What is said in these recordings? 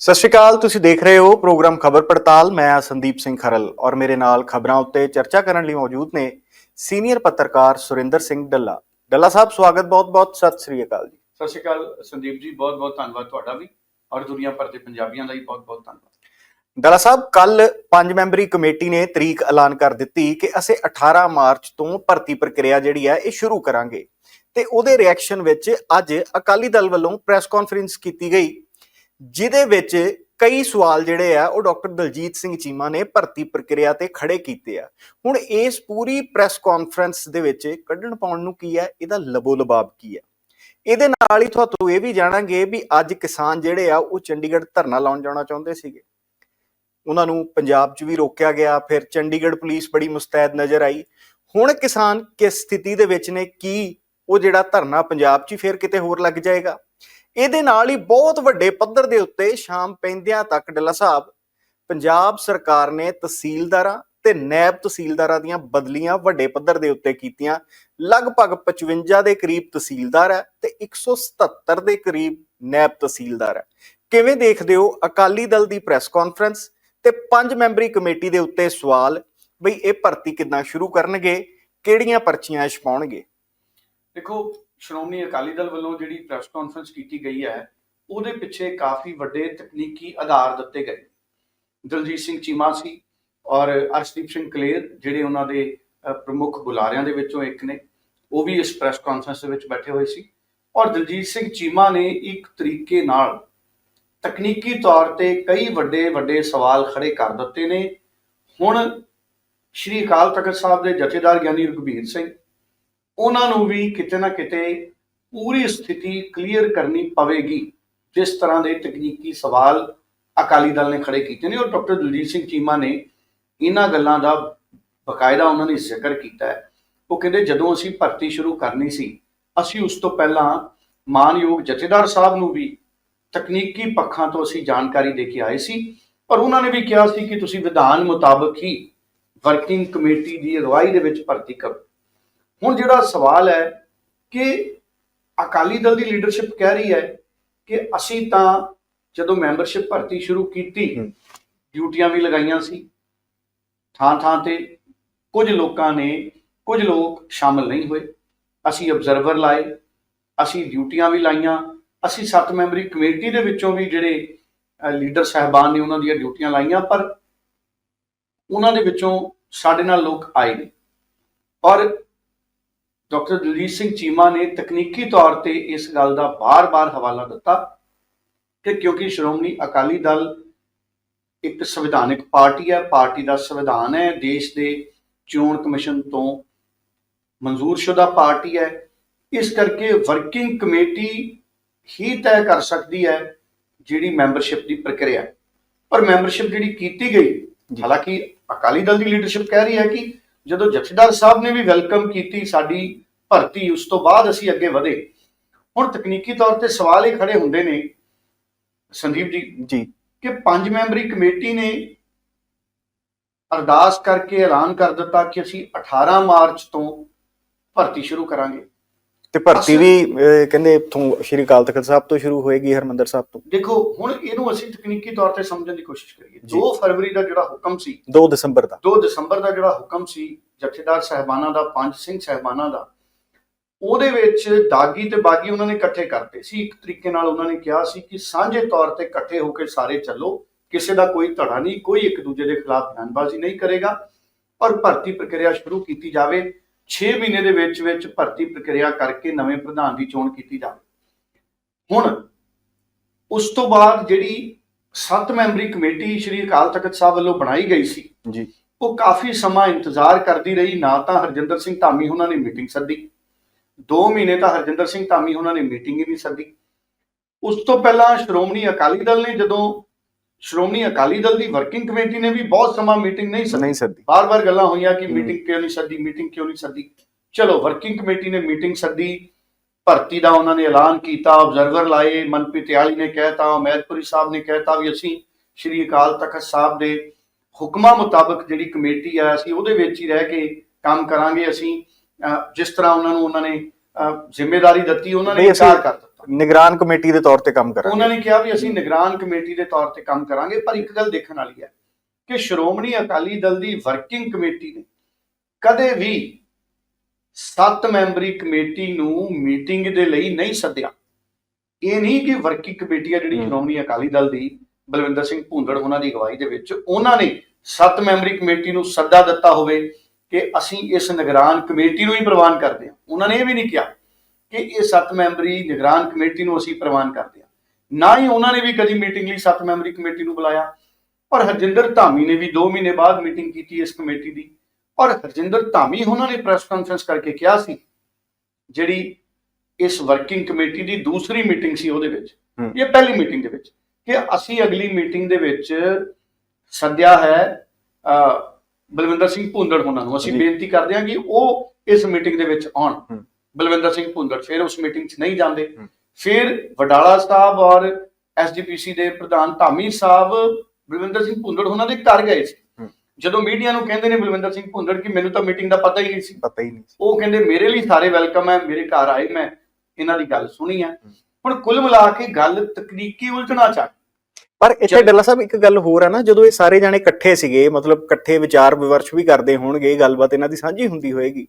ਸਤਿ ਸ਼੍ਰੀ ਅਕਾਲ ਤੁਸੀਂ ਦੇਖ ਰਹੇ ਹੋ ਪ੍ਰੋਗਰਾਮ ਖਬਰ ਪੜਤਾਲ। ਮੈਂ ਹਾਂ ਸੰਦੀਪ ਸਿੰਘ ਖਰਲ ਔਰ ਮੇਰੇ ਨਾਲ ਖਬਰਾਂ ਉੱਤੇ ਚਰਚਾ ਕਰਨ ਲਈ ਮੌਜੂਦ ਨੇ ਸੀਨੀਅਰ ਪੱਤਰਕਾਰ ਸੁਰਿੰਦਰ ਸਿੰਘ ਡੱਲਾ। ਡੱਲਾ ਸਾਹਿਬ ਸਵਾਗਤ ਬਹੁਤ-ਬਹੁਤ ਸਤਿ ਸ਼੍ਰੀ ਅਕਾਲ ਜੀ। ਸਤਿ ਸ਼੍ਰੀ ਅਕਾਲ ਸੰਦੀਪ ਜੀ ਬਹੁਤ ਬਹੁਤ ਧੰਨਵਾਦ ਤੁਹਾਡਾ ਵੀ ਔਰ ਦੁਨੀਆ ਭਰ ਦੇ ਪੰਜਾਬੀਆਂ ਦਾ ਵੀ ਬਹੁਤ ਬਹੁਤ ਧੰਨਵਾਦ। ਡੱਲਾ ਸਾਹਿਬ ਕੱਲ ਪੰਜ ਮੈਂਬਰੀ ਕਮੇਟੀ ਨੇ ਤਰੀਕ ਐਲਾਨ ਕਰ ਦਿੱਤੀ ਕਿ ਅਸੀਂ 18 ਮਾਰਚ ਤੋਂ ਭਰਤੀ ਪ੍ਰਕਿਰਿਆ ਜਿਹੜੀ ਹੈ ਇਹ ਸ਼ੁਰੂ ਕਰਾਂਗੇ। ਤੇ ਉਹਦੇ ਰਿਐਕਸ਼ਨ ਵਿੱਚ ਅੱਜ ਅਕਾਲੀ ਦਲ ਵੱਲੋਂ ਪ੍ਰੈਸ ਕਾਨਫਰੰਸ ਕੀਤੀ ਗਈ। ਜਿਹਦੇ ਵਿੱਚ ਕਈ ਸਵਾਲ ਜਿਹੜੇ ਆ, ਉਹ ਡਾਕਟਰ ਦਲਜੀਤ ਸਿੰਘ ਚੀਮਾ ਨੇ ਭਰਤੀ ਪ੍ਰਕਿਰਿਆ ਤੇ ਖੜੇ ਕੀਤੇ ਆ। ਹੁਣ ਇਸ ਪੂਰੀ ਪ੍ਰੈਸ ਕਾਨਫਰੰਸ ਦੇ ਵਿੱਚ ਕੱਢਣ ਪਾਉਣ ਨੂੰ ਕੀ ਹੈ ਇਹਦਾ ਲਬੋ ਲਬਾਬ ਕੀ ਹੈ ਇਹਦੇ ਨਾਲ ਹੀ ਤੁਹਾਨੂੰ ਇਹ ਵੀ ਜਾਣਾਂਗੇ ਵੀ ਅੱਜ ਕਿਸਾਨ ਜਿਹੜੇ ਆ, ਉਹ ਚੰਡੀਗੜ੍ਹ ਧਰਨਾ ਲਾਉਣ ਜਾਣਾ ਚਾਹੁੰਦੇ ਸੀਗੇ। ਉਹਨਾਂ ਨੂੰ ਪੰਜਾਬ 'ਚ ਵੀ ਰੋਕਿਆ ਗਿਆ, ਫਿਰ ਚੰਡੀਗੜ੍ਹ ਪੁਲਿਸ ਬੜੀ ਮੁਸਤੈਦ ਨਜ਼ਰ ਆਈ। ਹੁਣ ਕਿਸਾਨ ਕਿਸ ਸਥਿਤੀ ਦੇ ਵਿੱਚ ਨੇ? ਕੀ ਉਹ ਜਿਹੜਾ ਧਰਨਾ ਪੰਜਾਬ 'ਚ ਹੀ ਫਿਰ ਕਿਤੇ ਹੋਰ ਲੱਗ ਜਾਏਗਾ? ਇਹਦੇ ਨਾਲ ਹੀ ਬਹੁਤ ਵੱਡੇ ਪੱਧਰ ਦੇ ਉੱਤੇ ਸ਼ਾਮ ਪੈਂਦਿਆਂ ਤੱਕ ਡੱਲਾ ਸਾਹਿਬ, ਪੰਜਾਬ ਸਰਕਾਰ ਨੇ ਤਹਿਸੀਲਦਾਰਾਂ ਤੇ ਨੈਬ ਤਹਿਸੀਲਦਾਰਾਂ ਦੀਆਂ ਬਦਲੀਆਂ ਵੱਡੇ ਪੱਧਰ ਦੇ ਉੱਤੇ ਕੀਤੀਆਂ। ਲਗਭਗ 55 ਦੇ ਕਰੀਬ ਤਹਿਸੀਲਦਾਰ ਹੈ ਤੇ 177 ਦੇ ਕਰੀਬ ਨੈਬ ਤਹਿਸੀਲਦਾਰ ਹੈ। ਕਿਵੇਂ ਦੇਖਦੇ ਹੋ? ਅਕਾਲੀ ਦਲ ਦੀ ਪ੍ਰੈਸ ਕਾਨਫਰੰਸ ਤੇ ਪੰਜ ਮੈਂਬਰੀ ਕਮੇਟੀ ਦੇ ਉੱਤੇ ਸਵਾਲ, ਬਈ ਇਹ ਭਰਤੀ ਕਿੱਦਾਂ ਸ਼ੁਰੂ ਕਰਨਗੇ? ਕਿਹੜੀਆਂ ਪਰਚੀਆਂ ਛਪਾਉਣਗੇ? ਦੇਖੋ ਸ਼੍ਰੋਮਣੀ ਅਕਾਲੀ ਦਲ ਵੱਲੋਂ ਜਿਹੜੀ ਪ੍ਰੈਸ ਕਾਨਫਰੰਸ ਕੀਤੀ ਗਈ ਹੈ, ਉਹਦੇ ਪਿੱਛੇ ਕਾਫੀ ਵੱਡੇ ਤਕਨੀਕੀ ਆਧਾਰ ਦਿੱਤੇ ਗਏ। ਦਲਜੀਤ ਸਿੰਘ ਚੀਮਾ ਸੀ ਔਰ ਅਰਸ਼ਦੀਪ ਸਿੰਘ ਕਲੇਰ, ਜਿਹੜੇ ਉਹਨਾਂ ਦੇ ਪ੍ਰਮੁੱਖ ਬੁਲਾਰਿਆਂ ਦੇ ਵਿੱਚੋਂ ਇੱਕ ਨੇ, ਉਹ ਵੀ ਇਸ ਪ੍ਰੈਸ ਕਾਨਫਰੰਸ ਦੇ ਵਿੱਚ ਬੈਠੇ ਹੋਏ ਸੀ। ਔਰ ਦਲਜੀਤ ਸਿੰਘ ਚੀਮਾ ਨੇ ਇੱਕ ਤਰੀਕੇ ਨਾਲ ਤਕਨੀਕੀ ਤੌਰ ਤੇ ਕਈ ਵੱਡੇ ਵੱਡੇ ਸਵਾਲ ਖੜੇ ਕਰ ਦਿੱਤੇ ਨੇ। ਹੁਣ ਸ਼੍ਰੀ ਅਕਾਲ ਤਖਤ ਸਾਹਿਬ ਦੇ ਜਥੇਦਾਰ ਗਿਆਨੀ ਰਘਬੀਰ ਸਿੰਘ ਉਹਨਾਂ ਨੂੰ ਵੀ ਕਿਤੇ ਨਾ ਕਿਤੇ ਪੂਰੀ ਸਥਿਤੀ ਕਲੀਅਰ ਕਰਨੀ ਪਵੇਗੀ। ਜਿਸ ਤਰ੍ਹਾਂ ਦੇ ਤਕਨੀਕੀ ਸਵਾਲ ਅਕਾਲੀ ਦਲ ਨੇ ਖੜੇ ਕੀਤੇ ਨੇ ਔਰ ਡਾਕਟਰ ਦਲਜੀਤ ਸਿੰਘ ਚੀਮਾ ਨੇ ਇਹਨਾਂ ਗੱਲਾਂ ਦਾ ਬਕਾਇਦਾ ਉਹਨਾਂ ਨੇ ਜ਼ਿਕਰ ਕੀਤਾ ਹੈ। ਉਹ ਕਹਿੰਦੇ, ਜਦੋਂ ਅਸੀਂ ਭਰਤੀ ਸ਼ੁਰੂ ਕਰਨੀ ਸੀ, ਅਸੀਂ ਉਸ ਤੋਂ ਪਹਿਲਾਂ ਮਾਨਯੋਗ ਜਥੇਦਾਰ ਸਾਹਿਬ ਨੂੰ ਵੀ ਤਕਨੀਕੀ ਪੱਖਾਂ ਤੋਂ ਅਸੀਂ ਜਾਣਕਾਰੀ ਦੇ ਕੇ ਆਏ ਸੀ ਪਰ ਉਹਨਾਂ ਨੇ ਵੀ ਕਿਹਾ ਸੀ ਕਿ ਤੁਸੀਂ ਵਿਧਾਨ ਮੁਤਾਬਕ ਹੀ ਵਰਕਿੰਗ ਕਮੇਟੀ ਦੀ ਅਗਵਾਈ ਦੇ ਵਿੱਚ ਭਰਤੀ ਕਰੋ। ਹੁਣ ਜਿਹੜਾ ਸਵਾਲ ਹੈ ਕਿ ਅਕਾਲੀ ਦਲ ਦੀ ਲੀਡਰਸ਼ਿਪ ਕਹਿ ਰਹੀ ਹੈ ਕਿ ਅਸੀਂ ਤਾਂ ਜਦੋਂ ਮੈਂਬਰਸ਼ਿਪ ਭਰਤੀ ਸ਼ੁਰੂ ਕੀਤੀ। ਡਿਊਟੀਆਂ ਵੀ ਲਗਾਈਆਂ ਸੀ ਥਾਂ ਥਾਂ ਤੇ ਕੁਝ ਲੋਕਾਂ ਨੇ ਕੁਝ ਲੋਕ ਸ਼ਾਮਲ ਨਹੀਂ ਹੋਏ ਅਸੀਂ ਅਬਜ਼ਰਵਰ ਲਾਏ ਅਸੀਂ ਡਿਊਟੀਆਂ ਵੀ ਲਾਈਆਂ ਅਸੀਂ ਸੱਤ ਮੈਂਬਰੀ ਕਮੇਟੀ ਦੇ ਵਿੱਚੋਂ ਵੀ ਜਿਹੜੇ ਲੀਡਰ ਸਹਿਬਾਨ ਨੇ ਉਹਨਾਂ ਦੀਆਂ ਡਿਊਟੀਆਂ ਲਾਈਆਂ ਪਰ ਉਹਨਾਂ ਦੇ ਵਿੱਚੋਂ ਸਾਡੇ ਨਾਲ ਲੋਕ ਆਏ ਨਹੀਂ ਔਰ ਡਾਕਟਰ ਦਲਜੀਤ ਸਿੰਘ ਚੀਮਾ ਨੇ ਤਕਨੀਕੀ ਤੌਰ ਤੇ ਇਸ ਗੱਲ ਦਾ ਬਾਰ-ਬਾਰ ਹਵਾਲਾ ਦਿੱਤਾ ਕਿ ਕਿਉਂਕਿ ਸ਼੍ਰੋਮਣੀ ਅਕਾਲੀ ਦਲ ਇੱਕ ਸੰਵਿਧਾਨਿਕ ਪਾਰਟੀ ਹੈ ਪਾਰਟੀ ਦਾ ਸੰਵਿਧਾਨ ਹੈ ਦੇਸ਼ ਦੇ ਚੋਣ ਕਮਿਸ਼ਨ ਤੋਂ ਮਨਜ਼ੂਰਸ਼ੁਦਾ ਪਾਰਟੀ ਹੈ ਇਸ ਕਰਕੇ ਵਰਕਿੰਗ ਕਮੇਟੀ ਹੀ ਤੈਅ ਕਰ ਸਕਦੀ ਹੈ ਜਿਹੜੀ ਮੈਂਬਰਸ਼ਿਪ ਦੀ ਪ੍ਰਕਿਰਿਆ। ਪਰ ਮੈਂਬਰਸ਼ਿਪ ਜਿਹੜੀ ਕੀਤੀ ਗਈ। ਹਾਲਾਂਕਿ ਅਕਾਲੀ ਦਲ ਦੀ ਲੀਡਰਸ਼ਿਪ ਕਹਿ ਰਹੀ ਹੈ ਕਿ ਜਦੋਂ ਜਥੇਦਾਰ ਸਾਹਿਬ ਨੇ ਵੀ ਵੈਲਕਮ ਕੀਤੀ ਸਾਡੀ ਭਰਤੀ ਉਸ ਤੋਂ ਬਾਅਦ ਅਸੀਂ ਅੱਗੇ ਵਧੇ। ਹੁਣ ਤਕਨੀਕੀ ਤੌਰ ਤੇ ਸਵਾਲ ਇਹ ਖੜੇ ਹੁੰਦੇ ਨੇ ਸੰਦੀਪ ਜੀ ਜੀ। ਕਿ ਪੰਜ ਮੈਂਬਰੀ ਕਮੇਟੀ ਨੇ ਅਰਦਾਸ ਕਰਕੇ ਐਲਾਨ ਕਰ ਦਿੱਤਾ ਕਿ ਅਸੀਂ 18 ਮਾਰਚ ਤੋਂ ਭਰਤੀ ਸ਼ੁਰੂ ਕਰਾਂਗੇ। ਤੇ ਭਰਤੀ ਵੀ ਅਹ, ਕਹਿੰਦੇ ਇੱਥੋਂ ਸ਼੍ਰੀ ਅਕਾਲ ਤਖਤ ਸਾਹਿਬ ਤੋਂ ਸ਼ੁਰੂ ਹੋਏਗੀ ਹਰਮੰਦਰ ਸਾਹਿਬ ਤੋਂ। ਦੇਖੋ ਹੁਣ ਇਹਨੂੰ ਅਸੀਂ ਤਕਨੀਕੀ ਤੌਰ ਤੇ ਸਮਝਣ ਦੀ ਕੋਸ਼ਿਸ਼ ਕਰੀਏ। ਜੀ। 2 ਫਰਵਰੀ ਦਾ ਜਿਹੜਾ ਹੁਕਮ ਸੀ 2 ਦਸੰਬਰ ਦਾ। 2 ਦਸੰਬਰ ਦਾ ਜਿਹੜਾ ਹੁਕਮ ਸੀ ਜਥੇਦਾਰ ਸਹਿਬਾਨਾਂ ਦਾ ਪੰਜ ਸਿੰਘ ਸਹਿਬਾਨਾਂ ਦਾ ਉਹਦੇ ਵਿੱਚ ਦਾਗੀ ਤੇ ਬਾਗੀ ਉਹਨਾਂ ਨੇ ਇਕੱਠੇ ਕਰਤੇ ਸੀ। ਇੱਕ ਤਰੀਕੇ ਨਾਲ ਉਹਨਾਂ ਨੇ ਕਿਹਾ ਸੀ ਕਿ ਸਾਂਝੇ ਤੌਰ ਤੇ ਇਕੱਠੇ ਹੋ ਕੇ ਸਾਰੇ ਚੱਲੋ। ਕਿਸੇ ਦਾ ਕੋਈ ਧੜਾ ਨਹੀਂ ਕੋਈ ਇੱਕ ਦੂਜੇ ਦੇ ਖਿਲਾਫ ਬਿਆਨਬਾਜ਼ੀ ਨਹੀਂ ਕਰੇਗਾ। ਔਰ ਭਰਤੀ ਪ੍ਰਕਿਰਿਆ ਸ਼ੁਰੂ ਕੀਤੀ ਜਾਵੇ। 6 ਮਹੀਨੇ ਦੇ ਵਿੱਚ ਵਿੱਚ ਭਰਤੀ ਪ੍ਰਕਿਰਿਆ ਕਰਕੇ ਨਵੇਂ ਪ੍ਰਧਾਨ ਦੀ ਚੋਣ ਕੀਤੀ ਜਾਵੇ। ਹੁਣ ਉਸ ਤੋਂ ਬਾਅਦ ਜਿਹੜੀ 7 ਮੈਂਬਰੀ ਕਮੇਟੀ ਸ਼੍ਰੀ ਅਕਾਲ ਤਖਤ ਸਾਹਿਬ ਵੱਲੋਂ ਬਣਾਈ ਗਈ ਸੀ ਜੀ। ਉਹ ਕਾਫੀ ਸਮਾਂ ਇੰਤਜ਼ਾਰ ਕਰਦੀ ਰਹੀ ਨਾ ਤਾਂ ਹਰਜਿੰਦਰ ਸਿੰਘ ਧਾਮੀ ਉਹਨਾਂ ਨੇ ਮੀਟਿੰਗ ਸੱਦੀ 2 ਮਹੀਨੇ ਤਾਂ ਹਰਜਿੰਦਰ ਸਿੰਘ ਧਾਮੀ ਉਹਨਾਂ ਨੇ ਮੀਟਿੰਗ ਹੀ ਨਹੀਂ ਸੱਦੀ। ਉਸ ਤੋਂ ਪਹਿਲਾਂ ਸ਼੍ਰੋਮਣੀ ਅਕਾਲੀ ਦਲ ਨੇ ਜਦੋਂ ਸ਼੍ਰੋਮਣੀ ਅਕਾਲੀ ਦਲ ਦੀ ਵਰਕਿੰਗ ਕਮੇਟੀ ਨੇ ਵੀ ਬਹੁਤ ਸਮਾਂ ਮੀਟਿੰਗ ਨਹੀਂ ਸੱਦੀ। ਨਹੀਂ ਸਰਦੀ ਬਾਰ-ਬਾਰ ਗੱਲਾਂ ਹੋਈਆਂ ਕਿ। ਮੀਟਿੰਗ ਕਿਉਂ ਨਹੀਂ ਸੱਦੀ ਮੀਟਿੰਗ ਕਿਉਂ ਨਹੀਂ ਸੱਦੀ। ਚਲੋ ਵਰਕਿੰਗ ਕਮੇਟੀ ਨੇ ਮੀਟਿੰਗ ਸੱਦੀ। ਭਰਤੀ ਦਾ ਉਹਨਾਂ ਨੇ ਐਲਾਨ ਕੀਤਾ ਆਬਜ਼ਰਵਰ ਲਾਏ ਮਨਪ੍ਰੀਤ ਆਲੀ ਨੇ ਕਹਿਤਾ ਮਹਿਤਪੁਰੀ ਸਾਹਿਬ ਨੇ ਕਹਿਤਾ ਵੀ ਅਸੀਂ ਸ਼੍ਰੀ ਅਕਾਲ ਤਖਤ ਸਾਹਿਬ ਦੇ ਹੁਕਮਾਂ ਮੁਤਾਬਕ ਜਿਹੜੀ ਕਮੇਟੀ ਆ ਅਸੀਂ ਉਹਦੇ ਵਿੱਚ ਹੀ ਰਹਿ ਕੇ ਕੰਮ ਕਰਾਂਗੇ ਅਸੀਂ ਜਿਸ ਤਰ੍ਹਾਂ ਉਹਨਾਂ ਨੂੰ ਉਹਨਾਂ ਨੇ ਜ਼ਿੰਮੇਵਾਰੀ ਦਿੱਤੀ ਉਹਨਾਂ ਨੇ ਇਨਕਾਰ ਕਰ ਦਿੱਤਾ। ਨਿਗਰਾਨ ਕਮੇਟੀ ਦੇ ਤੌਰ ਤੇ ਕੰਮ ਕਰਾਂਗੇ। ਉਹਨਾਂ ਨੇ ਕਿਹਾ ਵੀ ਅਸੀਂ ਨਿਗਰਾਨ ਕਮੇਟੀ ਦੇ ਤੌਰ ਤੇ ਕੰਮ ਕਰਾਂਗੇ ਪਰ ਇੱਕ ਗੱਲ ਦੇਖਣ ਵਾਲੀ ਹੈ ਕਿ ਸ਼੍ਰੋਮਣੀ ਅਕਾਲੀ ਦਲ ਦੀ ਵਰਕਿੰਗ ਕਮੇਟੀ ਨੇ ਕਦੇ ਵੀ ਸੱਤ ਮੈਂਬਰੀ ਕਮੇਟੀ ਨੂੰ ਮੀਟਿੰਗ ਦੇ ਲਈ ਨਹੀਂ ਸੱਦਿਆ। ਇਹ ਨਹੀਂ ਕਿ ਵਰਕਿੰਗ ਕਮੇਟੀ ਆ ਜਿਹੜੀ ਹਮ। ਸ਼੍ਰੋਮਣੀ ਅਕਾਲੀ ਦਲ ਦੀ ਬਲਵਿੰਦਰ ਸਿੰਘ ਭੁੰਦੜ ਉਹਨਾਂ ਦੀ ਅਗਵਾਈ ਦੇ ਵਿੱਚ ਉਹਨਾਂ ਨੇ ਸੱਤ ਮੈਂਬਰੀ ਕਮੇਟੀ ਨੂੰ ਸੱਦਾ ਦਿੱਤਾ ਹੋਵੇ ਕਿ ਅਸੀਂ ਇਸ ਨਿਗਰਾਨ ਕਮੇਟੀ ਨੂੰ ਹੀ ਪ੍ਰਵਾਨ ਕਰਦੇ ਹਾਂ। ਉਹਨਾਂ ਨੇ ਇਹ ਵੀ ਨਹੀਂ ਕਿਹਾ ਕਿ ਇਹ ਸੱਤ ਮੈਂਬਰੀ ਨਿਗਰਾਨ ਕਮੇਟੀ ਨੂੰ ਅਸੀਂ ਪ੍ਰਵਾਨ ਕਰਦੇ ਹਾਂ ਨਾ ਹੀ ਉਹਨਾਂ ਨੇ ਵੀ ਕਦੀ ਮੀਟਿੰਗ ਲਈ ਸੱਤ ਮੈਂਬਰੀ ਕਮੇਟੀ ਨੂੰ ਬੁਲਾਇਆ ਪਰ ਹਰਜਿੰਦਰ ਧਾਮੀ ਨੇ ਵੀ 2 ਮਹੀਨੇ ਬਾਅਦ ਮੀਟਿੰਗ ਕੀਤੀ ਇਸ ਕਮੇਟੀ ਦੀ ਔਰ ਹਰਜਿੰਦਰ ਧਾਮੀ ਉਹਨਾਂ ਨੇ ਪ੍ਰੈਸ ਕਾਨਫਰੰਸ ਕਰਕੇ ਕਿਹਾ ਸੀ ਜਿਹੜੀ ਇਸ ਵਰਕਿੰਗ ਕਮੇਟੀ ਦੀ ਦੂਸਰੀ ਮੀਟਿੰਗ ਸੀ ਉਹਦੇ ਵਿੱਚ। ਇਹ ਪਹਿਲੀ ਮੀਟਿੰਗ ਦੇ ਵਿੱਚ ਕਿ ਅਸੀਂ ਅਗਲੀ ਮੀਟਿੰਗ ਦੇ ਵਿੱਚ ਸੱਦਿਆ ਹੈ ਬਲਵਿੰਦਰ ਸਿੰਘ ਭੁੰਦੜ ਉਹਨਾਂ ਨੂੰ ਅਸੀਂ। ਬੇਨਤੀ ਕਰਦੇ ਹਾਂ ਕਿ ਉਹ ਇਸ ਮੀਟਿੰਗ ਦੇ ਵਿੱਚ ਆਉਣ। ਬਲਵਿੰਦਰ ਸਿੰਘ ਭੁੰਦੜ ਫਿਰ ਉਸ ਮੀਟਿੰਗ 'ਚ ਨਹੀਂ ਜਾਂਦੇ। ਫਿਰ ਵਡਾਲਾ ਸਾਹਿਬ ਔਰ ਐਸਜੀਪੀਸੀ ਦੇ ਪ੍ਰਧਾਨ ਧਾਮੀ ਸਾਹਿਬ ਬਲਵਿੰਦਰ ਸਿੰਘ ਭੁੰਦੜ ਉਹਨਾਂ ਦੇ ਘਰ ਗਏ ਸੀ। ਜਦੋਂ ਮੀਡੀਆ ਨੂੰ ਕਹਿੰਦੇ ਨੇ ਬਲਵਿੰਦਰ ਸਿੰਘ ਭੁੰਦੜ ਕਿ ਮੈਨੂੰ ਤਾਂ ਮੀਟਿੰਗ ਦਾ ਪਤਾ ਹੀ ਨਹੀਂ ਸੀ ਪਤਾ ਹੀ ਨਹੀਂ। ਉਹ ਕਹਿੰਦੇ ਮੇਰੇ ਲਈ ਸਾਰੇ ਵੈਲਕਮ ਹੈ ਮੇਰੇ ਘਰ ਆਏ ਮੈਂ ਇਹਨਾਂ ਦੀ ਗੱਲ ਸੁਣੀ ਹੈ ਹੁਣ ਕੁੱਲ ਮਿਲਾ ਕੇ ਗੱਲ ਤਕਨੀਕੀ ਉਲਝਣਾ ਚਾਹ ਪਰ ਇੱਥੇ ਡੱਲਾ ਸਾਹਿਬ ਇੱਕ ਗੱਲ ਹੋਰ ਆ ਨਾ ਜਦੋਂ ਇਹ ਸਾਰੇ ਜਾਣੇ ਇਕੱਠੇ ਸੀਗੇ ਮਤਲਬ ਇਕੱਠੇ ਵਿਚਾਰ ਵਿਵਰਸ਼ ਵੀ ਕਰਦੇ ਹੋਣਗੇ ਗੱਲਬਾਤ ਇਹਨਾਂ ਦੀ ਸਾਂਝੀ ਹੁੰਦੀ ਹੋਏਗੀ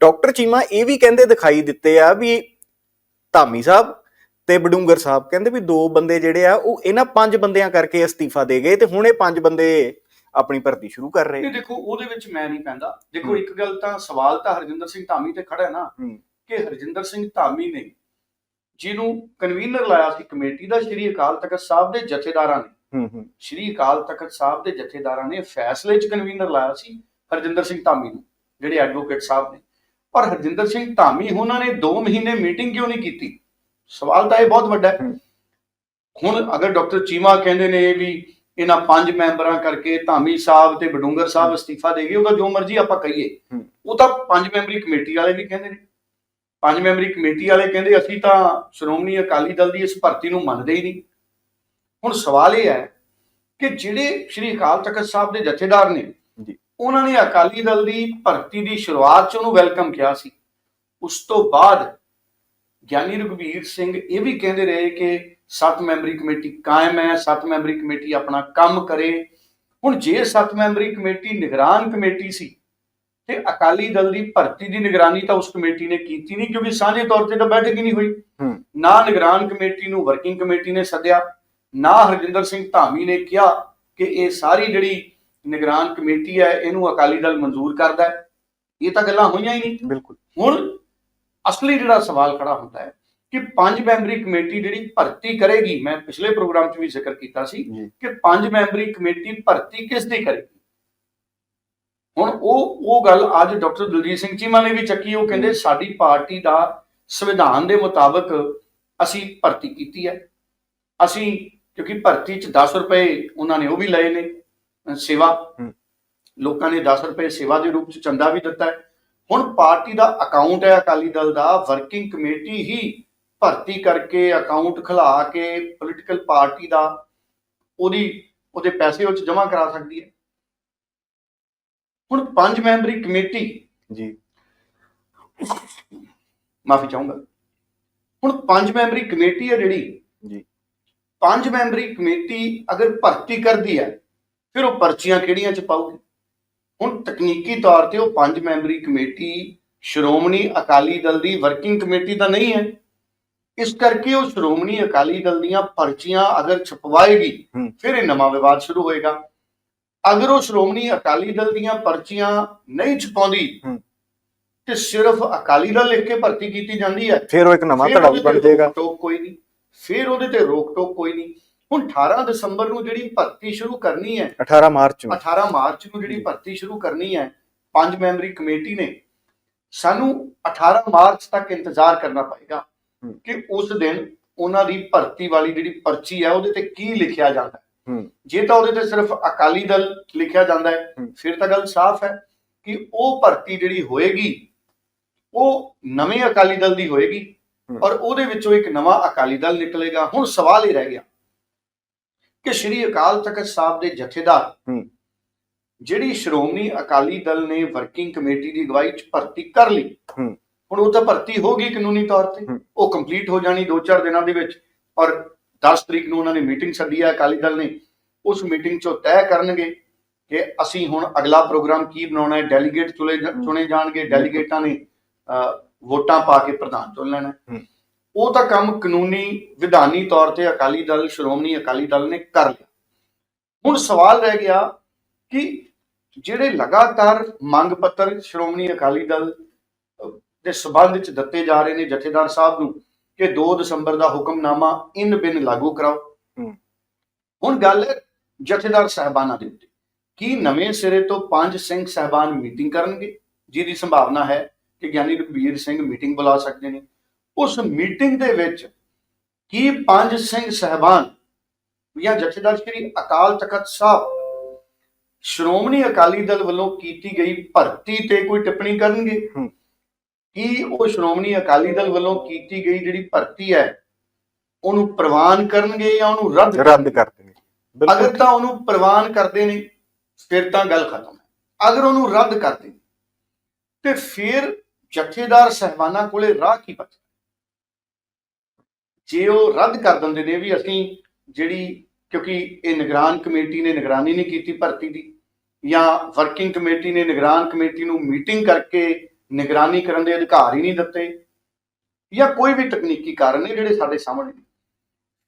ਡਾਕਟਰ ਚੀਮਾ ਇਹ ਵੀ ਕਹਿੰਦੇ ਦਿਖਾਈ ਦਿੱਤੇ ਆ ਵੀ ਧਾਮੀ ਸਾਹਿਬ ਤੇ ਬਡੂੰਗਰ ਸਾਹਿਬ ਕਹਿੰਦੇ ਵੀ ਦੋ ਬੰਦੇ ਜਿਹੜੇ ਆ ਉਹ ਇਹਨਾਂ ਪੰਜ ਬੰਦਿਆਂ ਕਰਕੇ ਅਸਤੀਫਾ ਦੇ ਗਏ ਤੇ ਹੁਣ ਇਹ ਪੰਜ ਬੰਦੇ ਆਪਣੀ ਭਰਤੀ ਸ਼ੁਰੂ ਕਰ ਰਹੇ ਇਹ ਦੇਖੋ ਉਹਦੇ ਵਿੱਚ ਮੈਂ ਨਹੀਂ ਪੈਂਦਾ ਦੇਖੋ। ਇੱਕ ਗੱਲ ਤਾਂ ਸਵਾਲ ਤਾਂ ਹਰਜਿੰਦਰ ਸਿੰਘ ਧਾਮੀ ਤੇ ਖੜਾ ਹੈ ਨਾ। ਕਿ ਹਰਜਿੰਦਰ ਸਿੰਘ ਧਾਮੀ ਨੇ ਜਿਹਨੂੰ ਕਨਵੀਨਰ ਲਾਇਆ ਸੀ ਕਮੇਟੀ ਦਾ ਸ਼੍ਰੀ ਅਕਾਲ ਤਖਤ ਸਾਹਿਬ ਦੇ ਜਥੇਦਾਰਾਂ ਨੇ। ਹੂੰ ਹੂੰ। ਸ਼੍ਰੀ ਅਕਾਲ ਤਖਤ ਸਾਹਿਬ ਦੇ ਜਥੇਦਾਰਾਂ ਨੇ ਫੈਸਲੇ 'ਚ ਕਨਵੀਨਰ ਲਾਇਆ ਸੀ ਹਰਜਿੰਦਰ ਸਿੰਘ ਧਾਮੀ ਨੂੰ ਜਿਹੜੇ ਐਡਵੋਕੇਟ ਸਾਹਿਬ ਨੇ। ਪਰ ਹਰਜਿੰਦਰ ਸਿੰਘ ਧਾਮੀ ਉਹਨਾਂ ਨੇ 2 ਮਹੀਨੇ ਮੀਟਿੰਗ ਕਿਉਂ ਨਹੀਂ ਕੀਤੀ? ਸਵਾਲ ਤਾਂ ਇਹ ਬਹੁਤ ਵੱਡਾ ਹੈ। ਹੁਣ ਅਗਰ ਡਾਕਟਰ ਚੀਮਾ ਕਹਿੰਦੇ ਨੇ ਵੀ ਇਹਨਾਂ ਪੰਜ ਮੈਂਬਰਾਂ ਕਰਕੇ ਧਾਮੀ ਸਾਹਿਬ ਤੇ ਬਡੂੰਗਰ ਸਾਹਿਬ ਅਸਤੀਫਾ ਦੇ ਗਏ ਉਹਦਾ ਜੋ ਮਰਜ਼ੀ ਆਪਾਂ ਕਹੀਏ। ਉਹ ਤਾਂ ਪੰਜ ਮੈਂਬਰੀ ਕਮੇਟੀ ਵਾਲੇ ਵੀ ਕਹਿੰਦੇ ਨੇ। ਪੰਜ ਮੈਂਬਰੀ ਕਮੇਟੀ ਵਾਲੇ ਕਹਿੰਦੇ ਅਸੀਂ ਤਾਂ ਸ਼੍ਰੋਮਣੀ ਅਕਾਲੀ ਦਲ ਦੀ ਇਸ ਭਰਤੀ ਨੂੰ ਮੰਨਦੇ ਹੀ ਨਹੀਂ। ਹੁਣ ਸਵਾਲ ਇਹ ਹੈ ਕਿ ਜਿਹੜੇ ਸ਼੍ਰੀ ਅਕਾਲ ਤਖਤ ਸਾਹਿਬ ਦੇ ਜਥੇਦਾਰ ਨੇ ਜੀ। ਉਹਨਾਂ ਨੇ ਅਕਾਲੀ ਦਲ ਦੀ ਭਰਤੀ ਦੀ ਸ਼ੁਰੂਆਤ 'ਚ ਉਹਨੂੰ ਵੈਲਕਮ ਕਿਹਾ ਸੀ। ਉਸ ਤੋਂ ਬਾਅਦ ਗਿਆਨੀ ਰਘਵੀਰ ਸਿੰਘ ਇਹ ਵੀ ਕਹਿੰਦੇ ਰਹੇ ਕਿ ਸੱਤ ਮੈਂਬਰੀ ਕਮੇਟੀ ਕਾਇਮ ਹੈ ਸੱਤ ਮੈਂਬਰੀ ਕਮੇਟੀ ਆਪਣਾ ਕੰਮ ਕਰੇ। ਹੁਣ ਜੇ ਸੱਤ ਮੈਂਬਰੀ ਕਮੇਟੀ ਨਿਗਰਾਨ ਕਮੇਟੀ ਸੀ ਤੇ ਅਕਾਲੀ ਦਲ ਦੀ ਭਰਤੀ ਦੀ ਨਿਗਰਾਨੀ ਤਾਂ ਉਸ ਕਮੇਟੀ ਨੇ ਕੀਤੀ ਨਹੀਂ ਕਿਉਂਕਿ ਸਾਂਝੇ ਤੌਰ ਤੇ ਤਾਂ ਬੈਠਕ ਹੀ ਨਹੀਂ ਹੋਈ। ਨਾ ਨਿਗਰਾਨ ਕਮੇਟੀ ਨੂੰ ਵਰਕਿੰਗ ਕਮੇਟੀ ਨੇ ਸੱਦਿਆ ਨਾ ਹਰਜਿੰਦਰ ਸਿੰਘ ਧਾਮੀ ਨੇ ਕਿਹਾ ਕਿ ਇਹ ਸਾਰੀ ਜਿਹੜੀ ਨਿਗਰਾਨ ਕਮੇਟੀ ਹੈ ਇਹਨੂੰ ਅਕਾਲੀ ਦਲ ਮਨਜ਼ੂਰ ਕਰਦਾ ਹੈ। ਇਹ ਤਾਂ ਗੱਲਾਂ ਹੋਈਆਂ ਹੀ ਨਹੀਂ। ਬਿਲਕੁਲ। ਹੁਣ ਅਸਲੀ ਜਿਹੜਾ ਸਵਾਲ ਖੜਾ ਹੁੰਦਾ ਹੈ ਕਿ ਪੰਜ ਮੈਂਬਰੀ ਕਮੇਟੀ ਜਿਹੜੀ ਭਰਤੀ ਕਰੇਗੀ ਮੈਂ ਪਿਛਲੇ ਪ੍ਰੋਗਰਾਮ 'ਚ ਵੀ ਜ਼ਿਕਰ ਕੀਤਾ ਸੀ ਕਿ ਪੰਜ ਮੈਂਬਰੀ ਕਮੇਟੀ ਭਰਤੀ ਕਿਸ ਦੀ ਕਰੇਗੀ? ਹੁਣ ਉਹ ਉਹ ਗੱਲ ਅੱਜ ਡਾਕਟਰ ਦਲਜੀਤ ਸਿੰਘ ਚੀਮਾ ਨੇ ਵੀ ਚੱਕੀ ਉਹ ਕਹਿੰਦੇ ਸਾਡੀ ਪਾਰਟੀ ਦਾ ਸੰਵਿਧਾਨ ਦੇ ਮੁਤਾਬਕ ਅਸੀਂ ਭਰਤੀ ਕੀਤੀ ਹੈ। ਅਸੀਂ ਕਿਉਂਕਿ ਭਰਤੀ 'ਚ 10 ਰੁਪਏ ਉਹਨਾਂ ਨੇ ਉਹ ਵੀ ਲਏ ਨੇ ਸੇਵਾ। ਲੋਕਾਂ ਨੇ 10 ਰੁਪਏ ਸੇਵਾ ਦੇ ਰੂਪ 'ਚ ਚੰਦਾ ਵੀ ਦਿੱਤਾ ਹੈ। ਹੁਣ ਪਾਰਟੀ ਦਾ ਅਕਾਊਂਟ ਹੈ ਅਕਾਲੀ ਦਲ ਦਾ ਵਰਕਿੰਗ ਕਮੇਟੀ ਹੀ ਭਰਤੀ ਕਰਕੇ ਅਕਾਊਂਟ ਖੁਲਾ ਕੇ ਪੋਲੀਟੀਕਲ ਪਾਰਟੀ ਦਾ ਉਹਦੀ ਉਹਦੇ ਪੈਸੇ ਉਹ ਚ ਜਮ੍ਹਾਂ ਕਰਾ ਸਕਦੀ ਹੈ। ਹੁਣ ਪੰਜ ਮੈਂਬਰੀ ਕਮੇਟੀ ਜੀ। ਮਾਫੀ ਚਾਹੂੰਗਾ। ਹੁਣ ਪੰਜ ਮੈਂਬਰੀ ਕਮੇਟੀ ਹੈ ਜਿਹੜੀ। ਜੀ। ਪੰਜ ਮੈਂਬਰੀ ਕਮੇਟੀ ਅਗਰ ਭਰਤੀ ਕਰਦੀ ਹੈ ਫਿਰ ਉਹ ਪਰਚੀਆਂ ਕਿਹੜੀਆਂ ਚ ਪਾਊਗੀ? ਹੁਣ ਤਕਨੀਕੀ ਤੌਰ ਤੇ ਉਹ ਪੰਜ ਮੈਂਬਰੀ ਕਮੇਟੀ ਸ਼੍ਰੋਮਣੀ ਅਕਾਲੀ ਦਲ ਦੀ ਵਰਕਿੰਗ ਕਮੇਟੀ ਤਾਂ ਨਹੀਂ ਹੈ। ਇਸ ਕਰਕੇ ਉਹ ਸ਼੍ਰੋਮਣੀ ਅਕਾਲੀ ਦਲ ਦੀਆਂ ਪਰਚੀਆਂ ਅਗਰ ਛਪਵਾਏਗੀ। ਫਿਰ ਇਹ ਨਵਾਂ ਵਿਵਾਦ ਸ਼ੁਰੂ ਹੋਏਗਾ। ਅਗਰ ਉਹ ਸ਼੍ਰੋਮਣੀ ਅਕਾਲੀ ਦਲ ਦੀਆਂ ਪਰਚੀਆਂ ਨਹੀਂ ਛਪਾਉਂਦੀ। ਤੇ ਸਿਰਫ ਅਕਾਲੀ ਦਲ ਲਿਖ ਕੇ ਭਰਤੀ ਕੀਤੀ ਜਾਂਦੀ ਹੈ ਫਿਰ ਉਹ ਇੱਕ ਨਵਾਂ ਧੜਾ ਬਣ ਜਾਏਗਾ ਰੋਕ-ਟੋਕ ਕੋਈ ਨਹੀਂ ਫਿਰ ਉਹਦੇ ਤੇ ਰੋਕ ਟੋਕ ਕੋਈ ਨਹੀਂ ਹੁਣ 18 ਦਸੰਬਰ ਨੂੰ ਜਿਹੜੀ ਭਰਤੀ ਸ਼ੁਰੂ ਕਰਨੀ ਹੈ 18 ਮਾਰਚ ਨੂੰ 18 ਮਾਰਚ ਨੂੰ ਜਿਹੜੀ। ਭਰਤੀ ਸ਼ੁਰੂ ਕਰਨੀ ਹੈ ਪੰਜ ਮੈਂਬਰੀ ਕਮੇਟੀ ਨੇ ਸਾਨੂੰ 18 ਮਾਰਚ ਤੱਕ ਇੰਤਜ਼ਾਰ ਕਰਨਾ ਪਏਗਾ। ਕਿ ਉਸ ਦਿਨ ਉਹਨਾਂ ਦੀ ਭਰਤੀ ਵਾਲੀ ਜਿਹੜੀ ਪਰਚੀ ਹੈ ਉਹਦੇ ਤੇ ਕੀ ਲਿਖਿਆ ਜਾਂਦਾ ਜੇ ਤਾਂ ਉਹਦੇ ਤੇ ਸਿਰਫ ਅਕਾਲੀ ਦਲ ਲਿਖਿਆ ਜਾਂਦਾ ਹੈ। ਫਿਰ ਤਾਂ ਗੱਲ ਸਾਫ਼ ਹੈ ਕਿ ਉਹ ਭਰਤੀ ਜਿਹੜੀ ਹੋਏਗੀ ਉਹ ਨਵੇਂ ਅਕਾਲੀ ਦਲ ਦੀ ਹੋਏਗੀ। ਔਰ ਉਹਦੇ ਵਿੱਚੋਂ ਇੱਕ ਨਵਾਂ ਅਕਾਲੀ ਦਲ ਨਿਕਲੇਗਾ ਹੁਣ ਸਵਾਲ ਇਹ ਰਹਿ ਗਿਆ ਕਿ ਸ਼੍ਰੀ ਅਕਾਲ ਤਖਤ ਸਾਹਿਬ ਦੇ ਜਥੇਦਾਰ। ਜਿਹੜੀ ਸ਼੍ਰੋਮਣੀ ਅਕਾਲੀ ਦਲ ਨੇ ਵਰਕਿੰਗ ਕਮੇਟੀ ਦੀ ਅਗਵਾਈ ਚ ਭਰਤੀ ਕਰ ਲਈ। ਹੁਣ ਉਹ ਤਾਂ ਭਰਤੀ ਹੋ ਗਈ ਕਾਨੂੰਨੀ ਤੌਰ ਤੇ। ਉਹ ਕੰਪਲੀਟ ਹੋ ਜਾਣੀ 2-4 ਦਿਨਾਂ ਦੇ ਵਿੱਚ ਔਰ 10 ਤਰੀਕ ਨੂੰ ਉਹਨਾਂ ਨੇ ਮੀਟਿੰਗ ਸੱਦੀ ਹੈ ਅਕਾਲੀ ਦਲ ਨੇ। ਉਸ ਮੀਟਿੰਗ 'ਚੋਂ ਤੈਅ ਕਰਨਗੇ ਕਿ ਅਸੀਂ ਹੁਣ ਅਗਲਾ ਪ੍ਰੋਗਰਾਮ ਕੀ ਬਣਾਉਣਾ ਹੈ ਡੈਲੀਗੇਟ ਚੁਣੇ ਚੁਣੇ ਜਾਣਗੇ ਡੈਲੀਗੇਟਾਂ ਨੇ ਵੋਟਾਂ ਪਾ ਕੇ ਪ੍ਰਧਾਨ ਚੁਣ ਲੈਣਾ। ਉਹ ਤਾਂ ਕੰਮ ਕਾਨੂੰਨੀ ਵਿਧਾਨੀ ਤੌਰ ਤੇ ਅਕਾਲੀ ਦਲ ਸ਼੍ਰੋਮਣੀ ਅਕਾਲੀ ਦਲ ਨੇ ਕਰ ਲਿਆ। ਹੁਣ ਸਵਾਲ ਰਹਿ ਗਿਆ ਕਿ ਜਿਹੜੇ ਲਗਾਤਾਰ ਮੰਗ ਪੱਤਰ ਸ਼੍ਰੋਮਣੀ ਅਕਾਲੀ ਦਲ ਦੇ ਸਬੰਧ ਵਿੱਚ ਦਿੱਤੇ ਜਾ ਰਹੇ ਨੇ ਜਥੇਦਾਰ ਸਾਹਿਬ ਨੂੰ ਕਿ 2 ਦਸੰਬਰ ਦਾ ਹੁਕਮਨਾਮਾ ਇਨ ਬਿਨ ਲਾਗੂ ਕਰਾਓ। ਹੁਣ ਗੱਲ ਹੈ ਜਥੇਦਾਰ ਸਾਹਿਬਾਨਾਂ ਦੇ ਉੱਤੇ। ਕੀ ਨਵੇਂ ਸਿਰੇ ਤੋਂ ਪੰਜ ਸਿੰਘ ਸਾਹਿਬਾਨ ਮੀਟਿੰਗ ਕਰਨਗੇ? ਜਿਹਦੀ ਸੰਭਾਵਨਾ ਹੈ ਕਿ ਗਿਆਨੀ ਰਘਬੀਰ ਸਿੰਘ ਮੀਟਿੰਗ ਬੁਲਾ ਸਕਦੇ ਨੇ। ਉਸ ਮੀਟਿੰਗ ਦੇ ਵਿੱਚ ਕੀ ਪੰਜ ਸਿੰਘ ਸਾਹਿਬਾਨ ਜਾਂ ਜਥੇਦਾਰ ਸ਼੍ਰੀ ਅਕਾਲ ਤਖਤ ਸਾਹਿਬ ਸ਼੍ਰੋਮਣੀ ਅਕਾਲੀ ਦਲ ਵੱਲੋਂ ਕੀਤੀ ਗਈ ਭਰਤੀ ਤੇ ਕੋਈ ਟਿੱਪਣੀ ਕਰਨਗੇ। ਕੀ ਉਹ ਸ਼੍ਰੋਮਣੀ ਅਕਾਲੀ ਦਲ ਵੱਲੋਂ ਕੀਤੀ ਗਈ ਜਿਹੜੀ ਭਰਤੀ ਹੈ ਉਹਨੂੰ ਪ੍ਰਵਾਨ ਕਰਨਗੇ ਜਾਂ ਉਹਨੂੰ ਰੱਦ ਰੱਦ ਕਰ ਦੇਣਗੇ। ਅਗਰ ਤਾਂ ਉਹਨੂੰ ਪ੍ਰਵਾਨ ਕਰਦੇ ਨੇ ਫਿਰ ਤਾਂ ਗੱਲ ਖਤਮ ਹੈ। ਅਗਰ ਉਹਨੂੰ ਰੱਦ ਕਰਦੇ ਤੇ ਫਿਰ ਜਥੇਦਾਰ ਸਹਿਬਾਨਾਂ ਕੋਲੇ ਰਾਹ ਕੀ ਬਚਦਾ? ਜੇ ਉਹ ਰੱਦ ਕਰ ਦਿੰਦੇ ਨੇ ਵੀ ਅਸੀਂ ਜਿਹੜੀ ਕਿਉਂਕਿ ਇਹ ਨਿਗਰਾਨ ਕਮੇਟੀ ਨੇ ਨਿਗਰਾਨੀ ਨਹੀਂ ਕੀਤੀ ਭਰਤੀ ਦੀ ਜਾਂ ਵਰਕਿੰਗ ਕਮੇਟੀ ਨੇ ਨਿਗਰਾਨ ਕਮੇਟੀ ਨੂੰ ਮੀਟਿੰਗ ਕਰਕੇ ਨਿਗਰਾਨੀ ਕਰਨ ਦੇ ਅਧਿਕਾਰ ਹੀ ਨਹੀਂ ਦਿੱਤੇ ਜਾਂ ਕੋਈ ਵੀ ਤਕਨੀਕੀ ਕਾਰਨ ਨੇ ਜਿਹੜੇ ਸਾਡੇ ਸਾਹਮਣੇ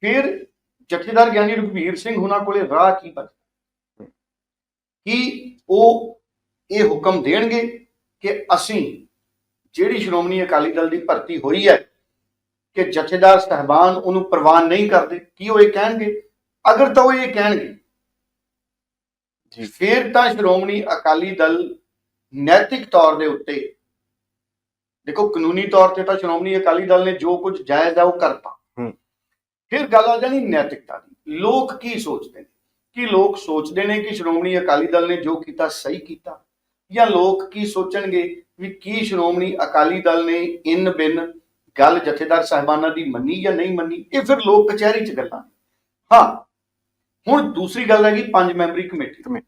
ਫਿਰ ਜਥੇਦਾਰ ਗਿਆਨੀ ਰਘਵੀਰ ਸਿੰਘ ਹੁਣਾਂ ਕੋਲੇ ਰਾਹ ਕੀ ਬਚਦਾ? ਕੀ ਉਹ ਇਹ ਹੁਕਮ ਦੇਣਗੇ ਕਿ ਅਸੀਂ ਜਿਹੜੀ ਸ਼੍ਰੋਮਣੀ ਅਕਾਲੀ ਦਲ ਦੀ ਭਰਤੀ ਹੋਈ ਹੈ ਕਿ ਜਥੇਦਾਰ ਸਹਿਬਾਨ ਉਹਨੂੰ ਪ੍ਰਵਾਨ ਨਹੀਂ ਕਰਦੇ ਕੀ ਉਹ ਇਹ ਕਹਿਣਗੇ? ਅਗਰ ਤਾਂ ਉਹ ਇਹ ਕਹਿਣਗੇ ਜੀ। ਫਿਰ ਤਾਂ ਸ਼੍ਰੋਮਣੀ ਅਕਾਲੀ ਦਲ ਨੈਤਿਕ ਤੌਰ ਦੇ ਉੱਤੇ ਦੇਖੋ ਕਾਨੂੰਨੀ ਤੌਰ ਤੇ ਤਾਂ ਸ਼੍ਰੋਮਣੀ ਅਕਾਲੀ ਦਲ ਨੇ ਜੋ ਕੁਝ ਜਾਇਜ਼ ਹੈ ਉਹ ਕਰਤਾ। ਫਿਰ ਗੱਲ ਆ ਜਾਣੀ ਨੈਤਿਕਤਾ ਦੀ ਲੋਕ ਕੀ ਸੋਚਦੇ ਨੇ ਕਿ ਲੋਕ ਸੋਚਦੇ ਨੇ ਕਿ ਸ਼੍ਰੋਮਣੀ ਅਕਾਲੀ ਦਲ ਨੇ ਜੋ ਕੀਤਾ ਸਹੀ ਕੀਤਾ ਜਾਂ ਲੋਕ ਕੀ ਸੋਚਣਗੇ ਵੀ ਕੀ ਸ਼੍ਰੋਮਣੀ ਅਕਾਲੀ ਦਲ ਨੇ ਇਨ ਬਿਨ ਗੱਲ ਜਥੇਦਾਰ ਸਾਹਿਬਾਨਾਂ ਦੀ ਮੰਨੀ ਜਾਂ ਨਹੀਂ ਮੰਨੀ ਇਹ ਫਿਰ ਲੋਕ ਕਚਹਿਰੀ 'ਚ ਗੱਲਾਂ। ਹਾਂ ਹੁਣ ਦੂਸਰੀ ਗੱਲ ਹੈਗੀ ਪੰਜ ਮੈਂਬਰੀ ਕਮੇਟੀ ਕਮੇਟੀ।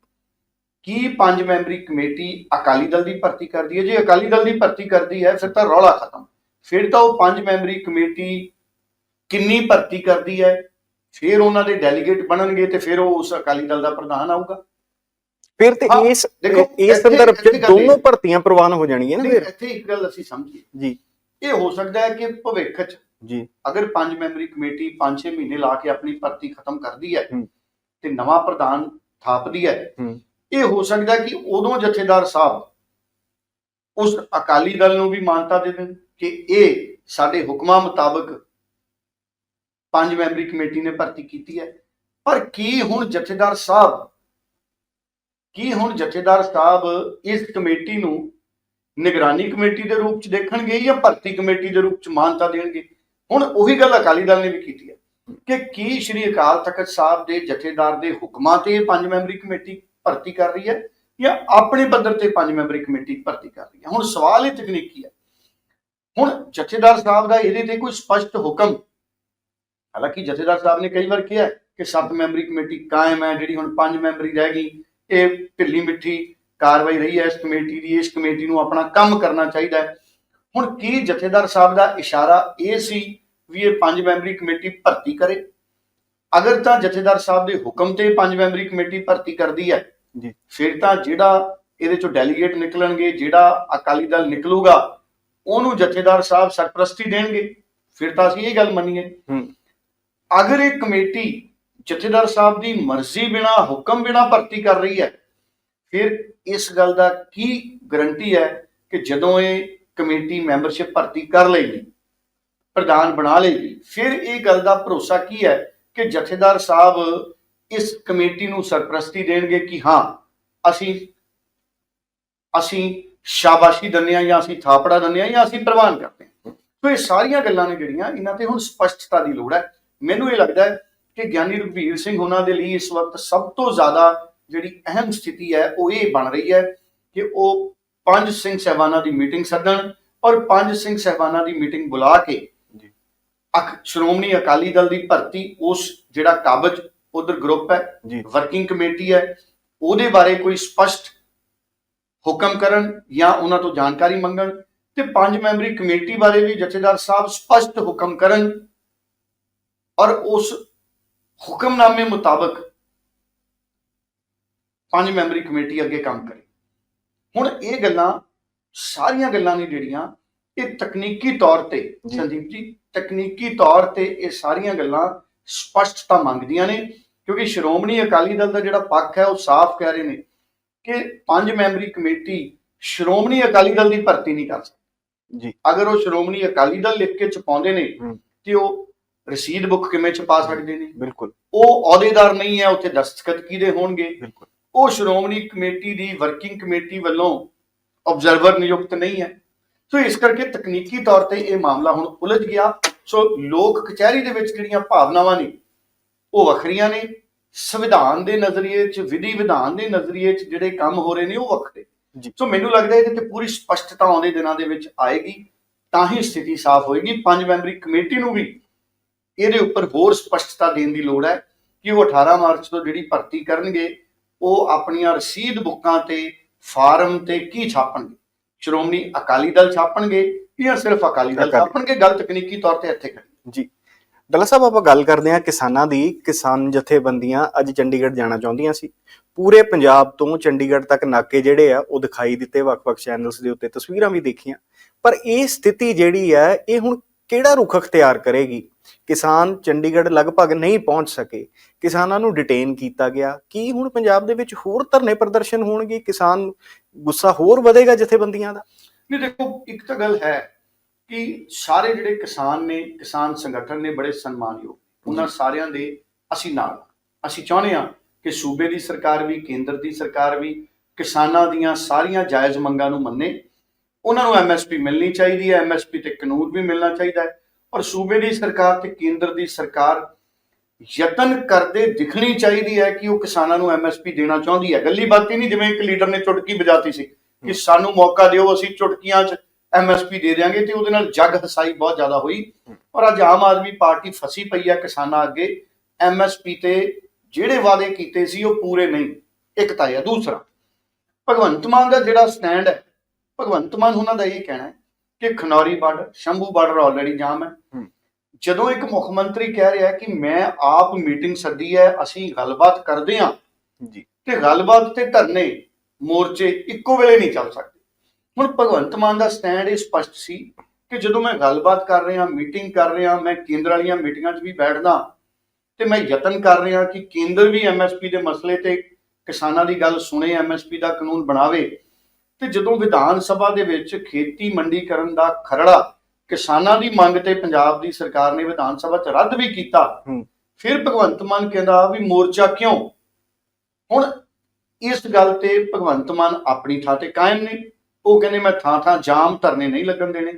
ਕੀ ਪੰਜ ਮੈਂਬਰੀ ਕਮੇਟੀ ਅਕਾਲੀ ਦਲ ਦੀ ਭਰਤੀ ਕਰਦੀ ਹੈ? ਜੇ ਅਕਾਲੀ ਦਲ ਦੀ ਭਰਤੀ ਕਰਦੀ ਹੈ ਫਿਰ ਤਾਂ ਰੌਲਾ ਖਤਮ। ਫਿਰ ਤਾਂ ਉਹ ਪੰਜ ਮੈਂਬਰੀ ਕਮੇਟੀ ਕਿੰਨੀ ਭਰਤੀ ਕਰਦੀ ਹੈ? ਫਿਰ ਉਹਨਾਂ ਦੇ ਡੈਲੀਗੇਟ ਬਣਨਗੇ ਤੇ ਫਿਰ ਉਹ ਉਸ ਅਕਾਲੀ ਦਲ ਦਾ ਪ੍ਰਧਾਨ ਆਊਗਾ। ਫਿਰ ਤੇ ਇਸ ਇਸ ਸੰਦਰਭ ਚ ਦੋਨੋਂ ਭਰਤੀਆਂ ਪ੍ਰਵਾਨ ਹੋ ਜਾਣਗੀਆਂ ਨਾ ਫਿਰ? ਇੱਥੇ ਇੱਕ ਗੱਲ ਅਸੀਂ ਸਮਝੀਏ। ਜੀ। ਇਹ ਹੋ ਸਕਦਾ ਹੈ ਕਿ ਭਵਿੱਖ 'ਚ ਜੀ। ਅਗਰ ਪੰਜ ਮੈਂਬਰੀ ਕਮੇਟੀ 5-6 ਮਹੀਨੇ ਲਾ ਕੇ ਆਪਣੀ ਭਰਤੀ ਖਤਮ ਕਰਦੀ ਹੈ। ਤੇ ਨਵਾਂ ਪ੍ਰਧਾਨ ਥਾਪਦੀ ਹੂੰ। ਇਹ ਹੋ ਸਕਦਾ ਕਿ ਉਦੋਂ ਜਥੇਦਾਰ ਸਾਹਿਬ ਉਸ ਅਕਾਲੀ ਦਲ ਨੂੰ ਵੀ ਮਾਨਤਾ ਦੇ ਦੇਣ ਕਿ ਇਹ ਸਾਡੇ ਹੁਕਮਾਂ ਮੁਤਾਬਕ ਪੰਜ ਮੈਂਬਰੀ ਕਮੇਟੀ ਨੇ ਭਰਤੀ ਕੀਤੀ ਹੈ। ਪਰ ਕੀ ਹੁਣ ਜਥੇਦਾਰ ਸਾਹਿਬ, ਕੀ ਹੁਣ ਜਥੇਦਾਰ ਸਾਹਿਬ ਇਸ ਕਮੇਟੀ ਨੂੰ ਨਿਗਰਾਨੀ ਕਮੇਟੀ ਦੇ ਰੂਪ ਚ ਦੇਖਣਗੇ ਜਾਂ ਭਰਤੀ ਕਮੇਟੀ ਦੇ ਰੂਪ ਚ ਮਾਨਤਾ ਦੇਣਗੇ? ਹੁਣ ਉਹੀ ਗੱਲ ਅਕਾਲੀ ਦਲ ਨੇ ਵੀ ਕੀਤੀ ਹੈ ਕਿ ਕੀ ਸ਼੍ਰੀ ਅਕਾਲ ਤਖਤ ਸਾਹਿਬ ਦੇ ਜਥੇਦਾਰ ਦੇ ਹੁਕਮਾਂ ਤੇ ਪੰਜ ਮੈਂਬਰੀ ਕਮੇਟੀ ਭਰਤੀ ਕਰ ਰਹੀ ਹੈ ਜਾਂ ਆਪਣੇ ਪੱਧਰ ਤੇ ਪੰਜ ਮੈਂਬਰੀ ਕਮੇਟੀ ਭਰਤੀ ਕਰ ਰਹੀ ਹੈ? ਹੁਣ ਸਵਾਲ ਇਹ ਤਕਨੀਕੀ ਹੈ? ਹੁਣ ਜਥੇਦਾਰ ਸਾਹਿਬ ਦਾ ਇਹਦੇ ਤੇ ਕੋਈ ਸਪਸ਼ਟ ਹੁਕਮ, ਹਾਲਾਂਕਿ ਜਥੇਦਾਰ ਸਾਹਿਬ ਨੇ ਕਈ ਵਾਰ ਕਿਹਾ ਕਿ ਸੱਤ ਮੈਂਬਰੀ ਕਮੇਟੀ ਕਾਇਮ ਹੈ, ਜਿਹੜੀ ਹੁਣ ਪੰਜ ਮੈਂਬਰੀ ਰਹਿ ਗਈ, ਇਹ ਢਿੱਲੀ ਮਿੱਠੀ ਕਾਰਵਾਈ ਰਹੀ ਹੈ ਇਸ ਕਮੇਟੀ ਦੀ, ਇਸ ਕਮੇਟੀ ਨੂੰ ਆਪਣਾ ਕੰਮ ਕਰਨਾ ਚਾਹੀਦਾ ਹੈ। ਹੁਣ ਕੀ ਜਥੇਦਾਰ ਸਾਹਿਬ ਦਾ ਇਸ਼ਾਰਾ ਇਹ ਸੀ ਵੀ ਇਹ ਪੰਜ ਮੈਂਬਰੀ ਕਮੇਟੀ ਭਰਤੀ ਕਰੇ? ਅਗਰ ਤਾਂ ਜਥੇਦਾਰ ਸਾਹਿਬ ਦੇ ਹੁਕਮ ਤੇ ਪੰਜ ਮੈਂਬਰੀ ਕਮੇਟੀ ਭਰਤੀ ਕਰਦੀ ਹੈ ਜੀ। ਫਿਰ ਤਾਂ ਜਿਹੜਾ ਇਹਦੇ ਚੋਂ ਡੈਲੀਗੇਟ ਨਿਕਲਣਗੇ ਜਿਹੜਾ ਅਕਾਲੀ ਦਲ ਨਿਕਲੂਗਾ ਉਹਨੂੰ ਜਥੇਦਾਰ ਸਾਹਿਬ ਸਰਪ੍ਰਸਤੀ ਦੇਣਗੇ ਫਿਰ ਤਾਂ ਅਸੀਂ ਇਹ ਗੱਲ ਮੰਨੀਏ ਹੂੰ। ਅਗਰ ਇਹ ਕਮੇਟੀ ਜਥੇਦਾਰ ਸਾਹਿਬ ਦੀ ਮਰਜ਼ੀ ਬਿਨਾ ਹੁਕਮ ਬਿਨਾ ਭਰਤੀ ਕਰ ਰਹੀ ਹੈ ਫਿਰ ਇਸ ਗੱਲ ਦਾ ਕੀ ਗਰੰਟੀ ਹੈ ਕਿ ਜਦੋਂ ਇਹ ਕਮੇਟੀ ਮੈਂਬਰਸ਼ਿਪ ਭਰਤੀ ਕਰ ਲਏਗੀ ਪ੍ਰਧਾਨ ਬਣਾ ਲਏਗੀ ਫਿਰ ਇਹ ਗੱਲ ਦਾ ਭਰੋਸਾ ਕੀ ਹੈ ਕਿ ਜਥੇਦਾਰ ਸਾਹਿਬ ਇਸ ਕਮੇਟੀ ਨੂੰ ਸਰਪ੍ਰਸਤੀ ਦੇਣਗੇ ਕਿ ਹਾਂ ਅਸੀਂ ਅਸੀਂ ਸ਼ਾਬਾਸ਼ੀ ਦਿੰਦੇ ਹਾਂ ਜਾਂ ਅਸੀਂ ਥਾਪੜਾ ਦਿੰਦੇ ਹਾਂ ਜਾਂ ਅਸੀਂ ਪ੍ਰਵਾਨ ਕਰਦੇ ਹਾਂ ਸੋ ਇਹ ਸਾਰੀਆਂ ਗੱਲਾਂ ਨੇ ਜਿਹੜੀਆਂ ਇਹਨਾਂ ਤੇ ਹੁਣ ਸਪਸ਼ਟਤਾ ਦੀ ਲੋੜ ਹੈ ਮੈਨੂੰ ਇਹ ਲੱਗਦਾ ਹੈ ਕਿ ਗਿਆਨੀ ਰਘਵੀਰ ਸਿੰਘ ਉਹਨਾਂ ਦੇ ਲਈ ਇਸ ਵਕਤ ਸਭ ਤੋਂ ਜ਼ਿਆਦਾ ਜਿਹੜੀ ਅਹਿਮ ਸਥਿਤੀ ਹੈ ਉਹ ਇਹ ਬਣ ਰਹੀ ਹੈ ਕਿ ਉਹ ਪੰਜ ਸਿੰਘ ਸਹਿਬਾਨਾਂ ਦੀ ਮੀਟਿੰਗ ਸੱਦਣ ਔਰ ਪੰਜ ਸਿੰਘ ਸਹਿਬਾਨਾਂ ਦੀ ਮੀਟਿੰਗ ਬੁਲਾ ਕੇ। ਅਕ ਸ਼੍ਰੋਮਣੀ ਅਕਾਲੀ ਦਲ ਦੀ ਭਰਤੀ ਉਸ ਜਿਹੜਾ ਕਾਬਜ ਉਧਰ ਗਰੁੱਪ ਹੈ ਵਰਕਿੰਗ ਕਮੇਟੀ ਹੈ ਉਹਦੇ ਬਾਰੇ ਕੋਈ ਸਪਸ਼ਟ ਹੁਕਮ ਕਰਨ ਜਾਂ ਉਹਨਾਂ ਤੋਂ ਜਾਣਕਾਰੀ ਮੰਗਣ ਤੇ ਪੰਜ ਮੈਂਬਰੀ ਕਮੇਟੀ ਬਾਰੇ ਵੀ ਜਥੇਦਾਰ ਸਾਹਿਬ ਸਪਸ਼ਟ ਹੁਕਮ ਕਰਨ ਔਰ ਉਸ ਹੁਕਮਨਾਮੇ ਮੁਤਾਬਕ ਪੰਜ ਮੈਂਬਰੀ ਕਮੇਟੀ ਅੱਗੇ ਕੰਮ ਕਰੇ ਹੁਣ ਇਹ ਗੱਲਾਂ ਸਾਰੀਆਂ ਗੱਲਾਂ ਨੇ ਜਿਹੜੀਆਂ ਇਹ ਤਕਨੀਕੀ ਤੌਰ ਤੇ। ਸੰਦੀਪ ਜੀ ਤਕਨੀਕੀ ਤੌਰ ਤੇ ਇਹ ਸਾਰੀਆਂ ਗੱਲਾਂ ਸਪਸ਼ਟਤਾ ਮੰਗਦੀਆਂ ਨੇ ਕਿਉਂਕਿ ਸ਼੍ਰੋਮਣੀ ਅਕਾਲੀ ਦਲ ਦਾ ਜਿਹੜਾ ਪੱਖ ਹੈ ਉਹ ਸਾਫ਼ ਕਹਿ ਰਹੇ ਨੇ ਕਿ ਪੰਜ ਮੈਂਬਰੀ ਕਮੇਟੀ ਸ਼੍ਰੋਮਣੀ ਅਕਾਲੀ ਦਲ ਦੀ ਭਰਤੀ ਨਹੀਂ ਕਰ ਸਕਦੀ। ਜੀ। ਅਗਰ ਉਹ ਸ਼੍ਰੋਮਣੀ ਅਕਾਲੀ ਦਲ ਲਿਖ ਕੇ ਛਪਾਉਂਦੇ ਨੇ। ਤੇ ਉਹ ਰਸੀਦ ਬੁੱਕ ਕਿਵੇਂ ਛਪਾ ਸਕਦੇ ਨੇ? ਬਿਲਕੁਲ। ਉਹ ਅਹੁਦੇਦਾਰ ਨਹੀਂ ਹੈ ਉੱਥੇ ਦਸਤਖਤ ਕਿਹਦੇ ਹੋਣਗੇ? ਬਿਲਕੁਲ। ਉਹ ਸ਼੍ਰੋਮਣੀ ਕਮੇਟੀ ਦੀ ਵਰਕਿੰਗ ਕਮੇਟੀ ਵੱਲੋਂ ਆਬਜ਼ਰਵਰ ਨਿਯੁਕਤ ਨਹੀਂ ਹੈ। ਸੋ ਇਸ ਕਰਕੇ ਤਕਨੀਕੀ ਤੌਰ ਤੇ ਇਹ ਮਾਮਲਾ ਹੁਣ ਉਲਝ ਗਿਆ। ਸੋ ਲੋਕ ਕਚਹਿਰੀ ਦੇ ਵਿੱਚ ਜਿਹੜੀਆਂ ਭਾਵਨਾਵਾਂ ਨੇ ਉਹ ਵੱਖਰੀਆਂ ਨੇ। ਸੰਵਿਧਾਨ ਦੇ ਨਜ਼ਰੀਏ 'ਚ ਵਿਧੀ ਵਿਧਾਨ ਦੇ ਨਜ਼ਰੀਏ 'ਚ ਜਿਹੜੇ ਕੰਮ ਹੋ ਰਹੇ ਨੇ ਉਹ ਵੱਖਰੇ। ਸੋ ਮੈਨੂੰ ਲੱਗਦਾ ਇਹਦੇ ਤੇ ਪੂਰੀ ਸਪਸ਼ਟਤਾ ਆਉਂਦੇ ਦਿਨਾਂ ਦੇ ਵਿੱਚ ਆਏਗੀ ਤਾਂ ਹੀ ਸਥਿਤੀ ਸਾਫ਼ ਹੋਏਗੀ। ਪੰਜ ਮੈਂਬਰੀ ਕਮੇਟੀ ਨੂੰ ਵੀ ਇਹਦੇ ਉੱਪਰ ਹੋਰ ਸਪਸ਼ਟਤਾ ਦੇਣ ਦੀ ਲੋੜ ਹੈ ਕਿ ਉਹ 18 ਮਾਰਚ ਤੋਂ ਜਿਹੜੀ ਭਰਤੀ ਕਰਨਗੇ ਉਹ ਆਪਣੀਆਂ ਰਸੀਦ ਬੁੱਕਾਂ ਤੇ ਫਾਰਮ ਤੇ ਕੀ ਛਾਪਣਗੇ। ਸ਼੍ਰੋਮਣੀ ਅਕਾਲੀ ਦਲ ਛਾਪਣਗੇ ਜਾਂ ਸਿਰਫ ਅਕਾਲੀ ਦਲ। ਛਾਪਣਗੇ ਗੱਲ ਤਕਨੀਕੀ ਤੌਰ ਤੇ ਇੱਥੇ ਕਰੀ। ਜੀ। ਡੱਲਾ ਸਾਹਿਬ ਆਪਾਂ ਗੱਲ ਕਰਦੇ ਹਾਂ ਕਿਸਾਨਾਂ ਦੀ ਕਿਸਾਨ ਜਥੇਬੰਦੀਆਂ ਅੱਜ ਚੰਡੀਗੜ੍ਹ ਜਾਣਾ ਚਾਹੁੰਦੀਆਂ ਸੀ। ਪੂਰੇ ਪੰਜਾਬ ਤੋਂ ਚੰਡੀਗੜ੍ਹ ਤੱਕ ਨਾਕੇ ਜਿਹੜੇ ਆ ਉਹ ਦਿਖਾਈ ਦਿੱਤੇ ਵੱਖ-ਵੱਖ ਚੈਨਲਸ ਦੇ ਉੱਤੇ ਤਸਵੀਰਾਂ ਵੀ ਦੇਖੀਆਂ। ਪਰ ਇਹ ਸਥਿਤੀ ਜਿਹੜੀ ਹੈ ਇਹ ਹੁਣ ਕਿਹੜਾ ਰੁਖ ਅਖਤਿਆਰ ਕਰੇਗੀ? ਕਿਸਾਨ ਚੰਡੀਗੜ੍ਹ ਲਗਭਗ ਨਹੀਂ ਪਹੁੰਚ ਸਕੇ। ਕਿਸਾਨਾਂ ਨੂੰ ਡਿਟੇਨ ਕੀਤਾ ਗਿਆ। ਕੀ ਹੁਣ ਪੰਜਾਬ ਦੇ ਵਿੱਚ ਹੋਰ ਧਰਨੇ ਪ੍ਰਦਰਸ਼ਨ ਹੋਣਗੇ? ਕਿਸਾਨ ਗੁੱਸਾ ਹੋਰ ਵਧੇਗਾ ਜਥੇਬੰਦੀਆਂ ਦਾ? ਨਹੀਂ ਦੇਖੋ ਇੱਕ ਤਾਂ ਗੱਲ ਹੈ ਕਿ ਸਾਰੇ ਜਿਹੜੇ ਕਿਸਾਨ ਨੇ ਕਿਸਾਨ ਸੰਗਠਨ ਨੇ ਬੜੇ ਸਨਮਾਨਯੋਗ। ਉਹਨਾਂ ਸਾਰਿਆਂ ਦੇ ਅਸੀਂ ਨਾਲ। ਅਸੀਂ ਚਾਹੁੰਦੇ ਹਾਂ ਕਿ ਸੂਬੇ ਦੀ ਸਰਕਾਰ ਵੀ ਕੇਂਦਰ ਦੀ ਸਰਕਾਰ ਵੀ ਕਿਸਾਨਾਂ ਦੀਆਂ ਸਾਰੀਆਂ ਜਾਇਜ਼ ਮੰਗਾਂ ਨੂੰ ਮੰਨੇ। ਉਹਨਾਂ ਨੂੰ ਐਮਐਸਪੀ ਮਿਲਣੀ ਚਾਹੀਦੀ ਹੈ ਐਮਐਸਪੀ ਤੇ ਕਾਨੂੰਨ ਵੀ ਮਿਲਣਾ ਚਾਹੀਦਾ ਹੈ ਔਰ ਸੂਬੇ ਦੀ ਸਰਕਾਰ ਤੇ ਕੇਂਦਰ ਦੀ ਸਰਕਾਰ ਯਤਨ ਕਰਦੇ ਦਿਖਣੀ ਚਾਹੀਦੀ ਹੈ ਕਿ ਉਹ ਕਿਸਾਨਾਂ ਨੂੰ ਐਮਐਸਪੀ ਦੇਣਾ ਚਾਹੁੰਦੀ ਹੈ। ਗੱਲੀ ਬਾਤੀ ਨਹੀਂ ਜਿਵੇਂ ਇੱਕ ਲੀਡਰ ਨੇ ਚੁਟਕੀ ਵਜਾਤੀ ਸੀ। ਕਿ ਸਾਨੂੰ ਮੌਕਾ ਦਿਓ ਅਸੀਂ ਚੁਟਕੀਆਂ 'ਚ ਐਮਐਸਪੀ ਦੇ ਦਿਆਂਗੇ ਤੇ ਉਹਦੇ ਨਾਲ ਜੱਗ ਹਸਾਈ ਬਹੁਤ ਜ਼ਿਆਦਾ ਹੋਈ। ਔਰ ਅੱਜ ਆਮ ਆਦਮੀ ਪਾਰਟੀ ਫਸੀ ਪਈ ਹੈ ਕਿਸਾਨਾਂ ਅੱਗੇ। ਐਮਐਸਪੀ ਤੇ ਜਿਹੜੇ ਵਾਅਦੇ ਕੀਤੇ ਸੀ ਉਹ ਪੂਰੇ ਨਹੀਂ। ਇੱਕ ਤਾਂ ਇਹ ਹੈ। ਦੂਸਰਾ ਭਗਵੰਤ ਮਾਨ ਦਾ ਜਿਹੜਾ ਸਟੈਂਡ ਹੈ ਭਗਵੰਤ ਮਾਨ ਉਹਨਾਂ ਦਾ ਇਹ ਕਹਿਣਾ ਹੈ ਕਿ Khanauri border Shambhu border already jam ਹੈ। ਹੂੰ। ਜਦੋਂ ਇੱਕ ਮੁੱਖ ਮੰਤਰੀ ਕਹਿ ਰਿਹਾ ਕਿ ਮੈਂ ਆਪ ਮੀਟਿੰਗ ਸੱਦੀ ਹੈ ਅਸੀਂ ਗੱਲਬਾਤ ਕਰਦੇ ਹਾਂ। ਜੀ। ਤੇ ਗੱਲਬਾਤ ਤੇ ਧਰਨੇ ਮੋਰਚੇ ਇੱਕੋ ਵੇਲੇ ਨਹੀਂ ਚੱਲ ਸਕਦੇ। ਹੁਣ ਭਗਵੰਤ ਮਾਨ ਦਾ ਸਟੈਂਡ ਇਹ ਸਪਸ਼ਟ ਸੀ ਕਿ ਜਦੋਂ ਮੈਂ ਗੱਲਬਾਤ ਕਰ ਰਿਹਾ ਮੀਟਿੰਗ ਕਰ ਰਿਹਾ ਮੈਂ ਕੇਂਦਰ ਵਾਲੀਆਂ ਮੀਟਿੰਗਾਂ 'ਚ ਵੀ ਬੈਠਦਾ ਤੇ ਮੈਂ ਯਤਨ ਕਰ ਰਿਹਾ ਕਿ ਕੇਂਦਰ ਵੀ ਐਮਐਸਪੀ ਦੇ ਮਸਲੇ ਤੇ ਕਿਸਾਨਾਂ ਦੀ ਗੱਲ ਸੁਣੇ ਐਮਐਸਪੀ ਦਾ ਕਾਨੂੰਨ ਬਣਾਵੇ। ਤੇ ਜਦੋਂ ਵਿਧਾਨ ਸਭਾ ਦੇ ਵਿੱਚ ਖੇਤੀ ਮੰਡੀਕਰਨ ਦਾ ਖਰੜਾ ਕਿਸਾਨਾਂ ਦੀ ਮੰਗ ਤੇ ਪੰਜਾਬ ਦੀ ਸਰਕਾਰ ਨੇ ਵਿਧਾਨ ਸਭਾ 'ਚ ਰੱਦ ਵੀ ਕੀਤਾ। ਫਿਰ ਭਗਵੰਤ ਮਾਨ ਕਹਿੰਦਾ ਵੀ ਮੋਰਚਾ ਕਿਉਂ? ਹੁਣ ਇਸ ਗੱਲ ਤੇ ਭਗਵੰਤ ਮਾਨ ਆਪਣੀ ਥਾਂ ਤੇ ਕਾਇਮ ਨੇ। ਉਹ ਕਹਿੰਦੇ ਮੈਂ ਥਾਂ ਥਾਂ ਜਾਮ ਧਰਨੇ ਨਹੀਂ ਲੱਗਣ ਦੇਣੇ।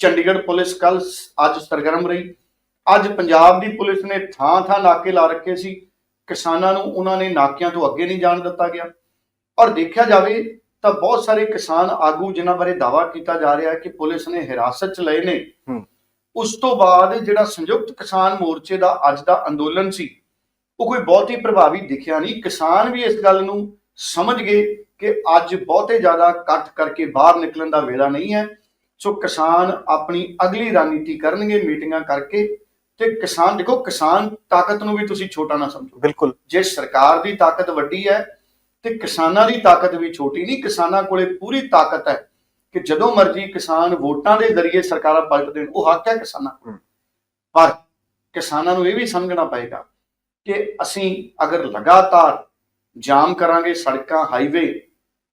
ਚੰਡੀਗੜ੍ਹ ਪੁਲਿਸ ਕੱਲ ਅੱਜ ਸਰਗਰਮ ਰਹੀ। ਅੱਜ ਪੰਜਾਬ ਦੀ ਪੁਲਿਸ ਨੇ ਥਾਂ ਥਾਂ ਨਾਕੇ ਲਾ ਰੱਖੇ ਸੀ। ਕਿਸਾਨਾਂ ਨੂੰ ਉਹਨਾਂ ਨੇ ਨਾਕਿਆਂ ਤੋਂ ਅੱਗੇ ਨਹੀਂ ਜਾਣ ਦਿੱਤਾ ਗਿਆ। ਔਰ ਦੇਖਿਆ ਜਾਵੇ ਤਾਂ ਬਹੁਤ ਸਾਰੇ ਕਿਸਾਨ ਆਗੂ ਜਿਨ੍ਹਾਂ ਬਾਰੇ ਦਾਵਾ ਕੀਤਾ ਜਾ ਰਿਹਾ ਹੈ ਕਿ ਪੁਲਿਸ ਨੇ ਹਿਰਾਸਤ 'ਚ ਲਏ ਨੇ। ਉਸ ਤੋਂ ਬਾਅਦ ਜਿਹੜਾ ਸੰਯੁਕਤ ਕਿਸਾਨ ਮੋਰਚੇ ਦਾ ਅੱਜ ਦਾ ਅੰਦੋਲਨ ਸੀ ਉਹ ਕੋਈ ਬਹੁਤ ਹੀ ਪ੍ਰਭਾਵੀ ਦਿਖਿਆ ਨਹੀਂ। ਕਿਸਾਨ ਵੀ ਇਸ ਗੱਲ ਨੂੰ ਸਮਝ ਗਏ ਕਿ ਅੱਜ ਬਹੁਤੇ ਜ਼ਿਆਦਾ ਇਕੱਠ ਕਰਕੇ ਬਾਹਰ ਨਿਕਲਣ ਦਾ ਵੇਲਾ ਨਹੀਂ ਹੈ। ਸੋ ਕਿਸਾਨ ਆਪਣੀ ਅਗਲੀ ਰਣਨੀਤੀ ਕਰਨਗੇ ਮੀਟਿੰਗਾਂ ਕਰਕੇ ਤੇ ਕਿਸਾਨ ਦੇਖੋ ਕਿਸਾਨ ਤਾਕਤ ਨੂੰ ਵੀ ਤੁਸੀਂ ਛੋਟਾ ਨਾ ਸਮਝੋ। ਬਿਲਕੁਲ। ਜੇ ਸਰਕਾਰ ਦੀ ਤਾਕਤ ਵੱਡੀ ਹੈ ਤੇ ਕਿਸਾਨਾਂ ਦੀ ਤਾਕਤ ਵੀ ਛੋਟੀ ਨਹੀਂ ਕਿਸਾਨਾਂ ਕੋਲੇ ਪੂਰੀ ਤਾਕਤ ਹੈ ਕਿ ਜਦੋਂ ਮਰਜ਼ੀ ਕਿਸਾਨ ਵੋਟਾਂ ਦੇ ਜ਼ਰੀਏ ਸਰਕਾਰਾਂ ਪਲਟ ਦੇਣ ਉਹ ਹੱਕ ਹੈ ਕਿਸਾਨਾਂ ਕੋਲ। ਪਰ ਕਿਸਾਨਾਂ ਨੂੰ ਇਹ ਵੀ ਸਮਝਣਾ ਪਏਗਾ ਕਿ ਅਸੀਂ ਅਗਰ ਲਗਾਤਾਰ ਜਾਮ ਕਰਾਂਗੇ ਸੜਕਾਂ ਹਾਈਵੇ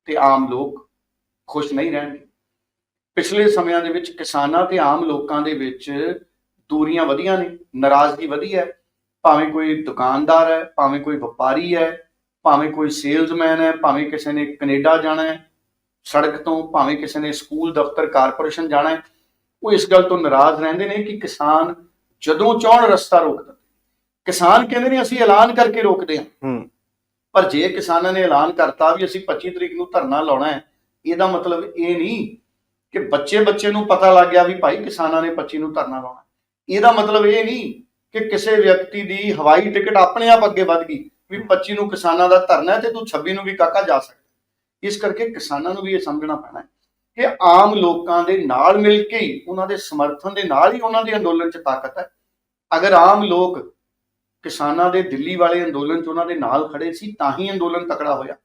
ਤੇ ਆਮ ਲੋਕ ਖੁਸ਼ ਨਹੀਂ ਰਹਿਣਗੇ। ਪਿਛਲੇ ਸਮਿਆਂ ਦੇ ਵਿੱਚ ਕਿਸਾਨਾਂ ਤੇ ਆਮ ਲੋਕਾਂ ਦੇ ਵਿੱਚ ਦੂਰੀਆਂ ਵਧੀਆਂ ਨੇ, ਨਾਰਾਜ਼ਗੀ ਵਧੀ ਹੈ। ਭਾਵੇਂ ਕੋਈ ਦੁਕਾਨਦਾਰ ਹੈ, ਭਾਵੇਂ ਕੋਈ ਵਪਾਰੀ ਹੈ, ਭਾਵੇਂ ਕੋਈ ਸੇਲਜ਼ਮੈਨ ਹੈ, ਭਾਵੇਂ ਕਿਸੇ ਨੇ ਕੈਨੇਡਾ ਜਾਣਾ ਹੈ, ਸੜਕ ਤੋਂ ਭਾਵੇਂ ਕਿਸੇ ਨੇ ਸਕੂਲ, ਦਫ਼ਤਰ, ਕਾਰਪੋਰੇਸ਼ਨ ਜਾਣਾ ਹੈ, ਉਹ ਇਸ ਗੱਲ ਤੋਂ ਨਾਰਾਜ਼ ਰਹਿੰਦੇ ਨੇ ਕਿ ਕਿਸਾਨ ਜਦੋਂ ਚਾਹਣ ਰਸਤਾ ਰੋਕ ਦਿੰਦੇ ਕਿਸਾਨ ਕਹਿੰਦੇ ਨੇ ਅਸੀਂ ਐਲਾਨ ਕਰਕੇ ਰੋਕਦੇ ਹਾਂ। ਪਰ ਜੇ ਕਿਸਾਨਾਂ ਨੇ ਐਲਾਨ ਕਰਤਾ ਵੀ ਅਸੀਂ 25 ਤਰੀਕ ਨੂੰ ਧਰਨਾ ਲਾਉਣਾ ਹੈ, ਇਹਦਾ ਮਤਲਬ ਇਹ ਨਹੀਂ ਕਿ ਬੱਚੇ ਬੱਚੇ ਨੂੰ ਪਤਾ ਲੱਗ ਗਿਆ ਵੀ ਭਾਈ ਕਿਸਾਨਾਂ ਨੇ 25 ਨੂੰ ਧਰਨਾ ਲਾਉਣਾ ਇਹਦਾ ਮਤਲਬ ਇਹ ਨਹੀਂ ਕਿ ਕਿਸੇ ਵਿਅਕਤੀ ਦੀ ਹਵਾਈ ਟਿਕਟ ਆਪਣੇ ਆਪ ਅੱਗੇ ਵੱਧ ਗਈ ਵੀ 25 ਨੂੰ ਕਿਸਾਨਾਂ ਦਾ ਧਰਨਾ ਹੈ ਤੇ ਤੂੰ 26 ਨੂੰ ਵੀ ਕਾਕਾ ਜਾ ਸਕਦਾ। ਇਸ ਕਰਕੇ ਕਿਸਾਨਾਂ ਨੂੰ ਵੀ ਇਹ ਸਮਝਣਾ ਪੈਣਾ ਹੈ ਕਿ ਆਮ ਲੋਕਾਂ ਦੇ ਨਾਲ ਮਿਲ ਕੇ ਹੀ, ਉਹਨਾਂ ਦੇ ਸਮਰਥਨ ਦੇ ਨਾਲ ਹੀ ਉਹਨਾਂ ਦੇ ਅੰਦੋਲਨ 'ਚ ਤਾਕਤ ਹੈ। ਅਗਰ ਆਮ ਲੋਕ ਕਿਸਾਨਾਂ ਦੇ ਦਿੱਲੀ ਵਾਲੇ ਅੰਦੋਲਨ 'ਚ ਉਹਨਾਂ ਦੇ ਨਾਲ ਖੜੇ ਸੀ, ਤਾਂ ਹੀ ਅੰਦੋਲਨ ਤਕੜਾ ਹੋਇਆ।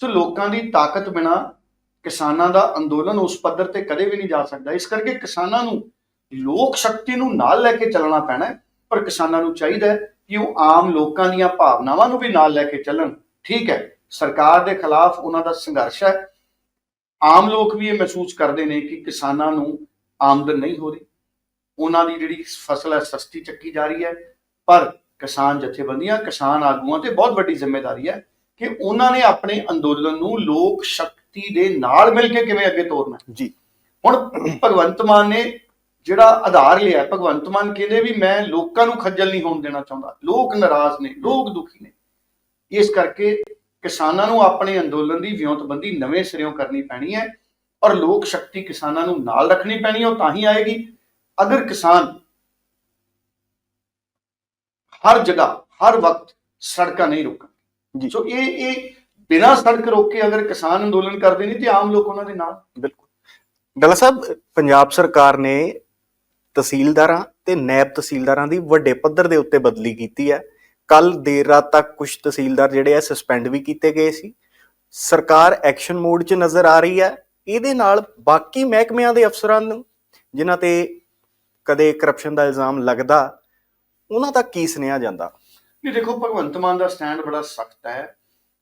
ਸੋ ਲੋਕਾਂ ਦੀ ਤਾਕਤ ਬਿਨਾ ਕਿਸਾਨਾਂ ਦਾ ਅੰਦੋਲਨ ਉਸ ਪੱਧਰ ਤੇ ਕਦੇ ਵੀ ਨਹੀਂ ਜਾ ਸਕਦਾ। ਇਸ ਕਰਕੇ ਕਿਸਾਨਾਂ ਨੂੰ ਲੋਕ ਸ਼ਕਤੀ ਨੂੰ ਨਾਲ ਲੈ ਕੇ ਚੱਲਣਾ ਪੈਣਾ ਪਰ ਕਿਸਾਨਾਂ ਨੂੰ ਚਾਹੀਦਾ ਹੈ ਕਿ ਉਹ ਆਮ ਲੋਕਾਂ ਦੀਆਂ ਭਾਵਨਾਵਾਂ ਨੂੰ ਵੀ ਨਾਲ ਲੈ ਕੇ ਚੱਲਣ। ਠੀਕ ਹੈ, ਸਰਕਾਰ ਦੇ ਖਿਲਾਫ ਉਹਨਾਂ ਦਾ ਸੰਘਰਸ਼ ਹੈ। ਆਮ ਲੋਕ ਵੀ ਇਹ ਮਹਿਸੂਸ ਕਰਦੇ ਨੇ ਕਿ ਕਿਸਾਨਾਂ ਨੂੰ ਆਮਦਨ ਨਹੀਂ ਹੋ ਰਹੀ। ਉਹਨਾਂ ਦੀ ਜਿਹੜੀ ਫਸਲ ਹੈ, ਸਸਤੀ ਚੱਕੀ ਜਾ ਰਹੀ ਹੈ। ਪਰ ਕਿਸਾਨ ਜਥੇਬੰਦੀਆਂ ਕਿਸਾਨ ਆਗੂਆਂ ਤੇ ਬਹੁਤ ਵੱਡੀ ਜ਼ਿੰਮੇਵਾਰੀ ਹੈ ਕਿ ਉਹਨਾਂ ਨੇ ਆਪਣੇ ਅੰਦੋਲਨ ਨੂੰ ਲੋਕ ਸ਼ਕਤੀ ਦੇ ਨਾਲ ਮਿਲ ਕੇ ਕਿਵੇਂ ਅੱਗੇ ਤੋਰਨਾ। ਜੀ। ਹੁਣ ਭਗਵੰਤ ਮਾਨ ਨੇ ਜਿਹੜਾ ਆਧਾਰ ਲਿਆ ਭਗਵੰਤ ਮਾਨ ਕਹਿੰਦੇ ਵੀ ਮੈਂ ਲੋਕਾਂ ਨੂੰ ਖੱਜਲ ਨਹੀਂ ਹੋਣ ਦੇਣਾ ਚਾਹੁੰਦਾ। ਲੋਕ ਨਾਰਾਜ਼ ਨੇ ਲੋਕ ਦੁਖੀ ਨੇ। ਇਸ ਕਰਕੇ ਕਿਸਾਨਾਂ ਨੂੰ ਆਪਣੇ ਅੰਦੋਲਨ ਦੀ ਵਿਉਂਤਬੰਦੀ ਨਵੇਂ ਸਿਰਿਓਂ ਕਰਨੀ ਪੈਣੀ ਹੈ ਔਰ ਲੋਕ ਸ਼ਕਤੀ ਕਿਸਾਨਾਂ ਨੂੰ ਨਾਲ ਰੱਖਣੀ ਪੈਣੀ ਹੈ ਉਹ ਤਾਂ ਹੀ ਆਏਗੀ। ਅਗਰ ਕਿਸਾਨ ਹਰ ਜਗ੍ਹਾ ਹਰ ਵਕਤ ਸੜਕਾਂ ਨਹੀਂ ਰੋਕਣ ਜੀ। ਸੋ ਇਹ ਇਹ ਬਿਨਾਂ ਸੜਕ ਰੋਕੇ ਅਗਰ ਕਿਸਾਨ ਅੰਦੋਲਨ ਕਰਦੇ ਨਹੀਂ ਤੇ ਆਮ ਲੋਕ ਉਹਨਾਂ ਦੇ ਨਾਲ। ਬਿਲਕੁਲ। ਡਾਲਾ ਸਾਹਿਬ ਪੰਜਾਬ ਸਰਕਾਰ ਨੇ ਤਹਿਸੀਲਦਾਰਾਂ ਤੇ ਨਾਇਬ ਤਹਿਸੀਲਦਾਰਾਂ ਦੀ ਵੱਡੇ ਪੱਧਰ ਦੇ ਉੱਤੇ ਬਦਲੀ ਕੀਤੀ ਹੈ। ਕੱਲ ਦੇਰ ਰਾਤ ਤੱਕ ਕੁਝ ਤਹਿਸੀਲਦਾਰ ਜਿਹੜੇ ਆ ਸਸਪੈਂਡ ਵੀ ਕੀਤੇ ਗਏ ਸੀ। ਸਰਕਾਰ ਐਕਸ਼ਨ ਮੋਡ 'ਚ ਨਜ਼ਰ ਆ ਰਹੀ ਹੈ। ਇਹਦੇ ਨਾਲ ਬਾਕੀ ਮਹਿਕਮਿਆਂ ਦੇ ਅਫਸਰਾਂ ਨੂੰ ਜਿਨ੍ਹਾਂ ਤੇ ਕਦੇ ਕਰਪਸ਼ਨ ਦਾ ਇਲਜ਼ਾਮ ਲੱਗਦਾ ਉਹਨਾਂ ਤੱਕ ਕੀ ਸੁਨੇਹਾ ਜਾਂਦਾ? ਨਹੀਂ ਦੇਖੋ ਭਗਵੰਤ ਮਾਨ ਦਾ ਸਟੈਂਡ ਬੜਾ ਸਖਤ ਹੈ।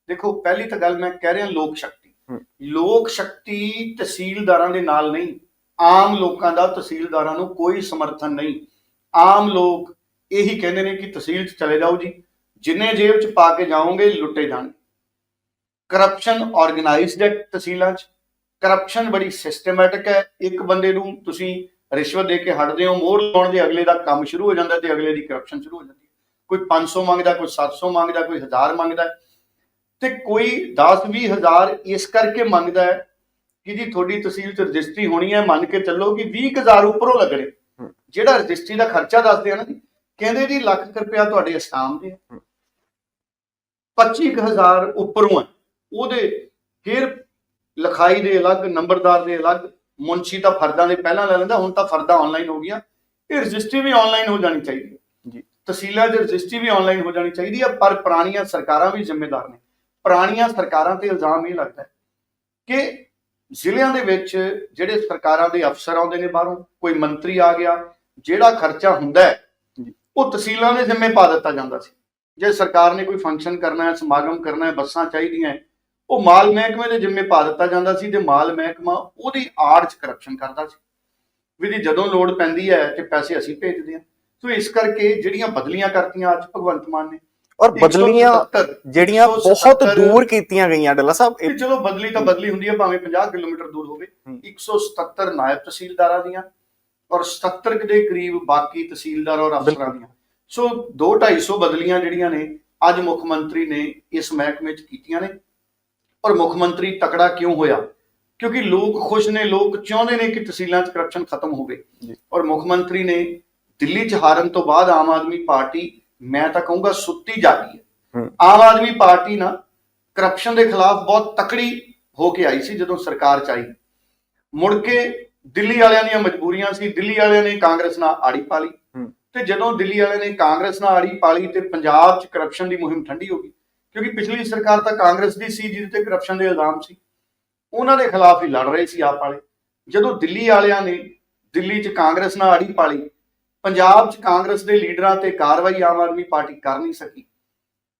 ਦੇਖੋ ਪਹਿਲੀ ਤਾਂ ਗੱਲ ਮੈਂ ਕਹਿ ਰਿਹਾ ਲੋਕ ਸ਼ਕਤੀ। ਲੋਕ ਸ਼ਕਤੀ ਤਹਿਸੀਲਦਾਰਾਂ ਦੇ ਨਾਲ ਨਹੀਂ। ਆਮ ਲੋਕਾਂ ਦਾ ਤਹਿਸੀਲਦਾਰਾਂ ਨੂੰ ਕੋਈ ਸਮਰਥਨ ਨਹੀਂ। ਆਮ ਲੋਕ ਇਹੀ ਕਹਿੰਦੇ ਨੇ ਕਿ ਤਹਿਸੀਲ 'ਚ ਚਲੇ ਜਾਓ ਜੀ। ਜਿੰਨੇ ਜੇਬ 'ਚ ਪਾ ਕੇ ਜਾਓਗੇ ਲੁੱਟੇ ਜਾਣਗੇ। ਕਰਪਸ਼ਨ ਆਰਗੇਨਾਈਜ਼ਡ ਹੈ ਤਹਿਸੀਲਾਂ 'ਚ। ਕਰਪਸ਼ਨ ਬੜੀ ਸਿਸਟਮੈਟਿਕ ਹੈ। ਇੱਕ ਬੰਦੇ ਨੂੰ ਤੁਸੀਂ ਰਿਸ਼ਵਤ ਦੇ ਕੇ ਹਟਦੇ ਹੋ ਮੋਹਰ ਲਾਉਣ ਦੇ ਅਗਲੇ ਦਾ ਕੰਮ ਸ਼ੁਰੂ ਹੋ ਜਾਂਦਾ ਤੇ ਅਗਲੇ ਦੀ ਕਰਪਸ਼ਨ ਸ਼ੁਰੂ ਹੋ ਜਾਂਦੀ ਹੈ। ਕੋਈ 500 ਮੰਗਦਾ ਕੋਈ 700 ਮੰਗਦਾ ਕੋਈ 1000 ਮੰਗਦਾ ਤੇ ਕੋਈ 10 20 ਹਜ਼ਾਰ ਇਸ ਕਰਕੇ ਮੰਗਦਾ ਹੈ ਕਿ ਜੀ ਤੁਹਾਡੀ ਤਹਿਸੀਲ 'ਚ ਰਜਿਸਟਰੀ ਹੋਣੀ ਹੈ ਮੰਨ ਕੇ ਚੱਲੋ ਕਿ 20000 ਉੱਪਰੋਂ ਲੱਗਣੇ। ਹਮ। ਜਿਹੜਾ ਰਜਿਸਟਰੀ ਦਾ ਖਰਚਾ ਦੱਸਦੇ ਆ ਨਾ ਜੀ ਕਹਿੰਦੇ ਜੀ ਲੱਖ ਰੁਪਇਆ ਤੁਹਾਡੇ ਅਸਟਾਮ ਦੇ ਹਮ। 25000 ਉੱਪਰੋਂ ਹੈ। ਉਹਦੇ ਫਿਰ ਲਿਖਾਈ ਦੇ ਅਲੱਗ ਨੰਬਰਦਾਰ ਦੇ ਅਲੱਗ ਮੁਨਸ਼ੀ ਤਾਂ ਫਰਦਾਂ ਦੇ ਪਹਿਲਾਂ ਲੈ ਲੈਂਦਾ ਹੁਣ ਤਾਂ ਫਰਦਾਂ ਆਨਲਾਈਨ ਹੋ ਗਈਆਂ ਇਹ ਰਜਿਸਟਰੀ ਵੀ ਆਨਲਾਈਨ ਹੋ ਜਾਣੀ ਚਾਹੀਦੀ ਹੈ ਜੀ। ਤਹਿਸੀਲਾਂ 'ਚ ਰਜਿਸਟਰੀ ਵੀ ਆਨਲਾਈਨ ਹੋ ਜਾਣੀ ਚਾਹੀਦੀ ਹੈ ਪਰ ਪੁਰਾਣੀਆਂ ਸਰਕਾਰਾਂ ਵੀ ਜ਼ਿੰਮੇਦਾਰ ਨੇ ਪੁਰਾਣੀਆਂ ਸਰਕਾਰਾਂ ਤੇ ਇਲਜ਼ਾਮ ਇਹ ਲੱਗਦਾ ਕਿ ਜ਼ਿਲ੍ਹਿਆਂ ਦੇ ਵਿੱਚ ਜਿਹੜੇ ਸਰਕਾਰਾਂ ਦੇ ਅਫਸਰ ਆਉਂਦੇ ਨੇ ਬਾਹਰੋਂ ਕੋਈ ਮੰਤਰੀ ਆ ਗਿਆ ਜਿਹੜਾ ਖਰਚਾ ਹੁੰਦਾ। ਉਹ ਤਹਿਸੀਲਾਂ ਦੇ ਜ਼ਿੰਮੇ ਪਾ ਦਿੱਤਾ ਜਾਂਦਾ ਸੀ ਜੇ ਸਰਕਾਰ ਨੇ ਕੋਈ ਫੰਕਸ਼ਨ ਕਰਨਾ ਹੈ ਸਮਾਗਮ ਕਰਨਾ ਹੈ ਬੱਸਾਂ ਚਾਹੀਦੀਆਂ ਉਹ ਮਾਲ ਮਹਿਕਮੇ ਦੇ ਜ਼ਿੰਮੇ ਪਾ ਦਿੱਤਾ ਜਾਂਦਾ ਸੀ ਤੇ ਮਾਲ ਮਹਿਕਮਾ ਉਹਦੀ ਆੜ 'ਚ ਕਰਪਸ਼ਨ ਕਰਦਾ ਸੀ। ਵੀ ਜੀ ਜਦੋਂ ਲੋੜ ਪੈਂਦੀ ਹੈ ਤੇ ਪੈਸੇ ਅਸੀਂ ਭੇਜਦੇ ਹਾਂ। ਸੋ ਇਸ ਕਰਕੇ ਜਿਹੜੀਆਂ ਬਦਲੀਆਂ ਕਰਤੀਆਂ ਅੱਜ ਭਗਵੰਤ ਮਾਨ ਨੇ ਔਰ ਬਦਲੀਆਂ 177 ਜਿਹੜੀਆਂ ਬਹੁਤ 177 ਦੂਰ ਕੀਤੀਆਂ ਗਈਆਂ ਡੱਲਾ ਸਾਹਿਬ ਇਹ- ਚਲੋ ਬਦਲੀ ਤਾਂ ਬਦਲੀ ਹੁੰਦੀ ਹੈ ਭਾਵੇਂ 50 ਕਿਲੋਮੀਟਰ ਦੂਰ ਹੋਵੇ। ਹੂੰ। 177 ਨਾਇਬ ਤਹਿਸੀਲਦਾਰਾਂ ਦੀਆਂ ਔਰ 77 ਕੁ ਦੇ ਕਰੀਬ ਬਾਕੀ ਤਹਿਸੀਲਦਾਰ ਔਰ ਅਫਸਰਾਂ ਦੀਆਂ। ਸੋ 2 250 ਬਦਲੀਆਂ ਜਿਹੜੀਆਂ ਨੇ ਅੱਜ ਮੁੱਖ ਮੰਤਰੀ ਨੇ ਇਸ ਮਹਿਕਮੇ 'ਚ ਕੀਤੀਆਂ ਨੇ। ਔਰ ਮੁੱਖ ਮੰਤਰੀ ਤਕੜਾ ਕਿਉਂ ਹੋਇਆ ਕਿਉਂਕਿ ਲੋਕ ਖੁਸ਼ ਨੇ ਲੋਕ ਚਾਹੁੰਦੇ ਨੇ ਕਿ ਤਹਿਸੀਲਾਂ 'ਚ ਕਰਪਸ਼ਨ ਖਤਮ ਹੋਵੇ। ਔਰ ਮੁੱਖ ਮੰਤਰੀ ਨੇ ਦਿੱਲੀ 'ਚ ਹਾਰਨ ਤੋਂ ਬਾਅਦ ਆਮ ਆਦਮੀ ਪਾਰਟੀ ਮੈਂ ਤਾਂ ਕਹੂੰਗਾ ਸੁੱਤੀ ਜਾਗੀ ਹੈ। ਆਮ ਆਦਮੀ ਪਾਰਟੀ ਨਾ ਕਰਪਸ਼ਨ ਦੇ ਖਿਲਾਫ ਬਹੁਤ ਤਕੜੀ ਹੋ ਕੇ ਆਈ ਸੀ ਜਦੋਂ ਸਰਕਾਰ ਚ ਆਈ ਮੁੜ ਕੇ ਦਿੱਲੀ ਵਾਲਿਆਂ ਦੀਆਂ ਮਜਬੂਰੀਆਂ ਸੀ ਦਿੱਲੀ ਵਾਲਿਆਂ ਨੇ ਕਾਂਗਰਸ ਨਾਲ ਆੜੀ ਪਾ ਲਈ। ਤੇ ਜਦੋਂ ਦਿੱਲੀ ਵਾਲਿਆਂ ਨੇ ਕਾਂਗਰਸ ਨਾਲ ਆੜੀ ਪਾ ਲਈ ਤੇ ਪੰਜਾਬ 'ਚ ਕਰਪਸ਼ਨ ਦੀ ਮੁਹਿੰਮ ਠੰਡੀ ਹੋ ਗਈ ਕਿਉਂਕਿ ਪਿਛਲੀ ਸਰਕਾਰ ਤਾਂ ਕਾਂਗਰਸ ਦੀ ਸੀ ਜਿਹਦੇ ਤੇ ਕਰਪਸ਼ਨ ਦੇ ਇਲਜ਼ਾਮ ਸੀ। ਉਹਨਾਂ ਦੇ ਖਿਲਾਫ ਹੀ ਲੜ ਰਹੇ ਸੀ ਆਪ ਵਾਲੇ। ਜਦੋਂ ਦਿੱਲੀ ਵਾਲਿਆਂ ਨੇ ਦਿੱਲੀ 'ਚ ਕਾਂਗਰਸ ਨਾਲ ਆੜੀ ਪਾ ਲਈ ਪੰਜਾਬ 'ਚ ਕਾਂਗਰਸ ਦੇ ਲੀਡਰਾਂ ਤੇ ਕਾਰਵਾਈ ਆਮ ਆਦਮੀ ਪਾਰਟੀ ਕਰ ਨਹੀਂ ਸਕੀ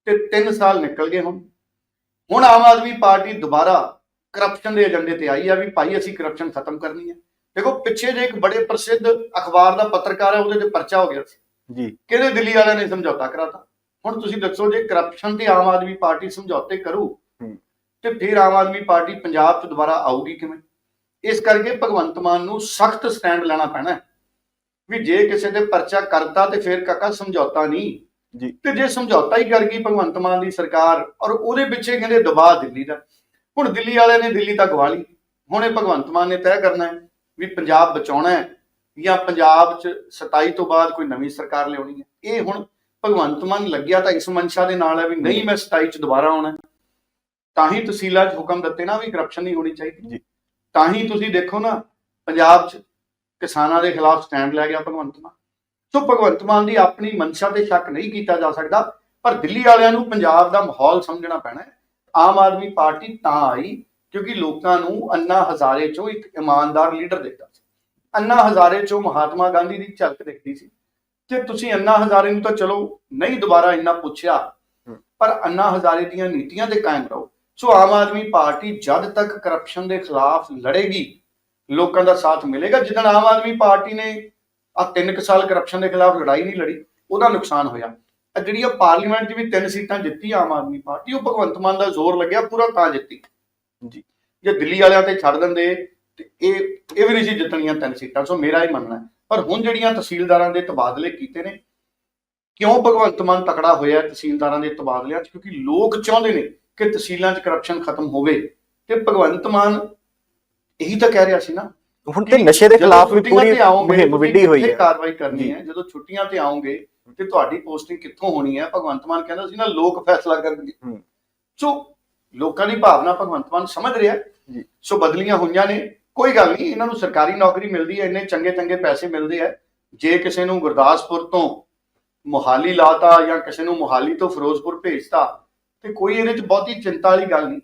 ਤੇ 3 ਸਾਲ ਨਿਕਲ ਗਏ ਹੁਣ। ਹੁਣ ਆਮ ਆਦਮੀ ਪਾਰਟੀ ਦੁਬਾਰਾ ਕਰਪਸ਼ਨ ਦੇ ਏਜੰਡੇ ਤੇ ਆਈ ਆ ਵੀ ਭਾਈ ਅਸੀਂ ਕਰਪਸ਼ਨ ਖਤਮ ਕਰਨੀ ਹੈ ਦੇਖੋ ਪਿੱਛੇ ਜੇ ਇੱਕ ਬੜੇ ਪ੍ਰਸਿੱਧ ਅਖਬਾਰ ਦਾ ਪੱਤਰਕਾਰ ਹੈ ਉਹਦੇ ਤੇ ਪਰਚਾ ਹੋ ਗਿਆ ਸੀ। ਜੀ। ਕਿਹਦੇ ਦਿੱਲੀ ਵਾਲਿਆਂ ਨੇ ਸਮਝੌਤਾ ਕਰਾਤਾ? ਹੁਣ ਤੁਸੀਂ ਦੱਸੋ ਜੇ ਕਰਪਸ਼ਨ ਤੇ ਆਮ ਆਦਮੀ ਪਾਰਟੀ ਸਮਝੌਤੇ ਕਰੂ। ਤੇ ਫਿਰ ਆਮ ਆਦਮੀ ਪਾਰਟੀ ਪੰਜਾਬ 'ਚ ਦੁਬਾਰਾ ਆਊਗੀ ਕਿਵੇਂ? ਇਸ ਕਰਕੇ ਭਗਵੰਤ ਮਾਨ ਨੂੰ ਸਖਤ ਸਟੈਂਡ ਲੈਣਾ ਪੈਣਾ ਵੀ ਜੇ ਕਿਸੇ ਤੇ ਪਰਚਾ ਕਰਤਾ ਤੇ ਫਿਰ ਕਾਕਾ ਸਮਝੌਤਾ ਨਹੀਂ। ਜੀ। ਤੇ ਜੇ ਸਮਝੌਤਾ ਹੀ ਕਰ ਗਈ ਭਗਵੰਤ ਮਾਨ ਦੀ ਸਰਕਾਰ ਔਰ ਉਹਦੇ ਪਿੱਛੇ ਕਹਿੰਦੇ ਦਬਾਅ ਦਿੱਲੀ ਦਾ। ਹੁਣ ਦਿੱਲੀ ਵਾਲਿਆਂ ਨੇ ਦਿੱਲੀ ਤੱਕ ਗਵਾ ਲਈ। ਹੁਣ ਇਹ ਭਗਵੰਤ ਮਾਨ ਨੇ ਤੈਅ ਕਰਨਾ ਹੈ ਵੀ ਪੰਜਾਬ ਬਚਾਉਣਾ ਹੈ ਜਾਂ ਪੰਜਾਬ 'ਚ 27 ਤੋਂ ਬਾਅਦ ਕੋਈ ਨਵੀਂ ਸਰਕਾਰ ਲਿਆਉਣੀ ਹੈ। ਇਹ ਹੁਣ ਭਗਵੰਤ ਮਾਨ ਲੱਗਿਆ ਤਾਂ ਇਸ ਮਨਸ਼ਾ ਦੇ ਨਾਲ ਹੈ ਵੀ ਨਹੀਂ ਮੈਂ 27 'ਚ ਦੁਬਾਰਾ ਆਉਣਾ। ਤਾਂ ਹੀ ਤਹਿਸੀਲਾਂ 'ਚ ਹੁਕਮ ਦਿੱਤੇ ਨਾ ਵੀ ਕਰਪਸ਼ਨ ਨਹੀਂ ਹੋਣੀ ਚਾਹੀਦੀ। ਜੀ। ਤਾਂ ਹੀ ਤੁਸੀਂ ਦੇਖੋ ਨਾ ਪੰਜਾਬ 'ਚ ਕਿਸਾਨਾਂ ਦੇ ਖਿਲਾਫ ਸਟੈਂਡ ਲੈ ਗਿਆ ਭਗਵੰਤ ਮਾਨ। ਸੋ ਭਗਵੰਤ ਮਾਨ ਦੀ ਆਪਣੀ ਮਨਸ਼ਾ ਤੇ ਸ਼ੱਕ ਨਹੀਂ ਕੀਤਾ ਜਾ ਸਕਦਾ ਪਰ ਦਿੱਲੀ ਵਾਲਿਆਂ ਨੂੰ ਪੰਜਾਬ ਦਾ ਮਾਹੌਲ ਸਮਝਣਾ ਪੈਣਾ ਹੈ। ਆਮ ਆਦਮੀ ਪਾਰਟੀ ਤਾਂ ਆਈ ਕਿਉਂਕਿ ਲੋਕਾਂ ਨੂੰ ਅੰਨਾ ਹਜ਼ਾਰੇ ਚੋਂ ਇੱਕ ਇਮਾਨਦਾਰ ਲੀਡਰ ਦੇਖਦਾ ਸੀ। ਅੰਨਾ ਹਜ਼ਾਰੇ ਚੋਂ ਮਹਾਤਮਾ ਗਾਂਧੀ ਦੀ ਝਲਕ ਦਿਖਦੀ ਸੀ। ਤੇ ਤੁਸੀਂ ਅੰਨਾ ਹਜ਼ਾਰੇ ਨੂੰ ਤਾਂ ਚਲੋ ਨਹੀਂ ਦੁਬਾਰਾ ਇੰਨਾ ਪੁੱਛਿਆ। ਪਰ ਅੰਨਾ ਹਜ਼ਾਰੇ ਦੀਆਂ ਨੀਤੀਆਂ ਤੇ ਕਾਇਮ ਰਹੋ ਸੋ ਆਮ ਆਦਮੀ ਪਾਰਟੀ ਜਦ ਤੱਕ ਕਰਪਸ਼ਨ ਦੇ ਖਿਲਾਫ ਲੜੇਗੀ ਲੋਕਾਂ ਦਾ ਸਾਥ ਮਿਲੇਗਾ ਜਿੱਦਣ ਆਮ ਆਦਮੀ ਪਾਰਟੀ ਨੇ ਆ ਤਿੰਨ ਕੁ ਸਾਲ ਕਰਪਸ਼ਨ ਦੇ ਖਿਲਾਫ ਲੜਾਈ ਨਹੀਂ ਲੜੀ ਉਹਦਾ ਨੁਕਸਾਨ ਹੋਇਆ ਆ ਜਿਹੜੀ ਆ ਪਾਰਲੀਮੈਂਟ 'ਚ ਵੀ ਤਿੰਨ ਸੀਟਾਂ ਜਿੱਤੀ ਆਮ ਆਦਮੀ ਪਾਰਟੀ ਉਹ ਭਗਵੰਤ ਮਾਨ ਦਾ ਜ਼ੋਰ ਲੱਗਿਆ ਪੂਰਾ ਤਾਂ ਜਿੱਤੀ ਜੀ। ਜੇ ਦਿੱਲੀ ਵਾਲਿਆਂ ਤੇ ਛੱਡ ਦਿੰਦੇ ਤੇ ਇਹ ਇਹ ਵੀ ਨਹੀਂ ਸੀ ਜਿੱਤਣੀਆਂ ਤਿੰਨ ਸੀਟਾਂ ਸੋ ਮੇਰਾ ਹੀ ਮੰਨਣਾ ਹੈ। ਪਰ ਹੁਣ ਜਿਹੜੀਆਂ ਤਹਿਸੀਲਦਾਰਾਂ ਦੇ ਤਬਾਦਲੇ ਕੀਤੇ ਨੇ ਕਿਉਂ ਭਗਵੰਤ ਮਾਨ ਤਕੜਾ ਹੋਇਆ ਤਹਿਸੀਲਦਾਰਾਂ ਦੇ ਤਬਾਦਲਿਆਂ 'ਚ? ਕਿਉਂਕਿ ਲੋਕ ਚਾਹੁੰਦੇ ਨੇ ਕਿ ਤਹਿਸੀਲਾਂ 'ਚ ਕਰਪਸ਼ਨ ਖਤਮ ਹੋਵੇ। ਤੇ ਭਗਵੰਤ ਮਾਨ ਇਹੀ ਤਾਂ ਕਹਿ ਰਿਹਾ ਸੀ ਨਾ ਹੁਣ ਤੇ ਨਸ਼ੇ ਦੇ ਖਿਲਾਫ ਵੀ ਪੂਰੀ ਮੁਹਿੰਮ ਵਿੱਢੀ ਹੋਈ ਹੈ। ਕਾਰਵਾਈ ਕਰਨੀ। ਹੈ? ਜਦੋਂ ਛੁੱਟੀਆਂ ਤੇ ਆਓਗੇ ਤੇ ਤੁਹਾਡੀ ਪੋਸਟਿੰਗ ਕਿੱਥੋਂ ਹੋਣੀ ਹੈ? ਭਗਵੰਤ ਮਾਨ ਕਹਿੰਦਾ ਸੀ ਨਾ ਲੋਕ ਫੈਸਲਾ ਕਰਨਗੇ। ਸੋ ਲੋਕਾਂ ਦੀ ਭਾਵਨਾ ਭਗਵੰਤ ਮਾਨ ਸਮਝ ਰਿਹਾ। ਜੀ। ਸੋ ਬਦਲੀਆਂ ਹੋਈਆਂ ਨੇ। ਕੋਈ ਗੱਲ ਨਹੀਂ ਇਹਨਾਂ ਨੂੰ ਸਰਕਾਰੀ ਨੌਕਰੀ ਮਿਲਦੀ ਹੈ ਇੰਨੇ ਚੰਗੇ ਚੰਗੇ ਪੈਸੇ ਮਿਲਦੇ ਆ ਜੇ ਕਿਸੇ ਨੂੰ ਗੁਰਦਾਸਪੁਰ ਤੋਂ ਮੁਹਾਲੀ ਲਾਤਾ ਜਾਂ ਕਿਸੇ ਨੂੰ ਮੁਹਾਲੀ ਤੋਂ ਫਿਰੋਜ਼ਪੁਰ ਭੇਜਤਾ ਤੇ ਕੋਈ ਇਹਦੇ ਚ ਬਹੁਤੀ ਚਿੰਤਾ ਵਾਲੀ ਗੱਲ ਨਹੀਂ।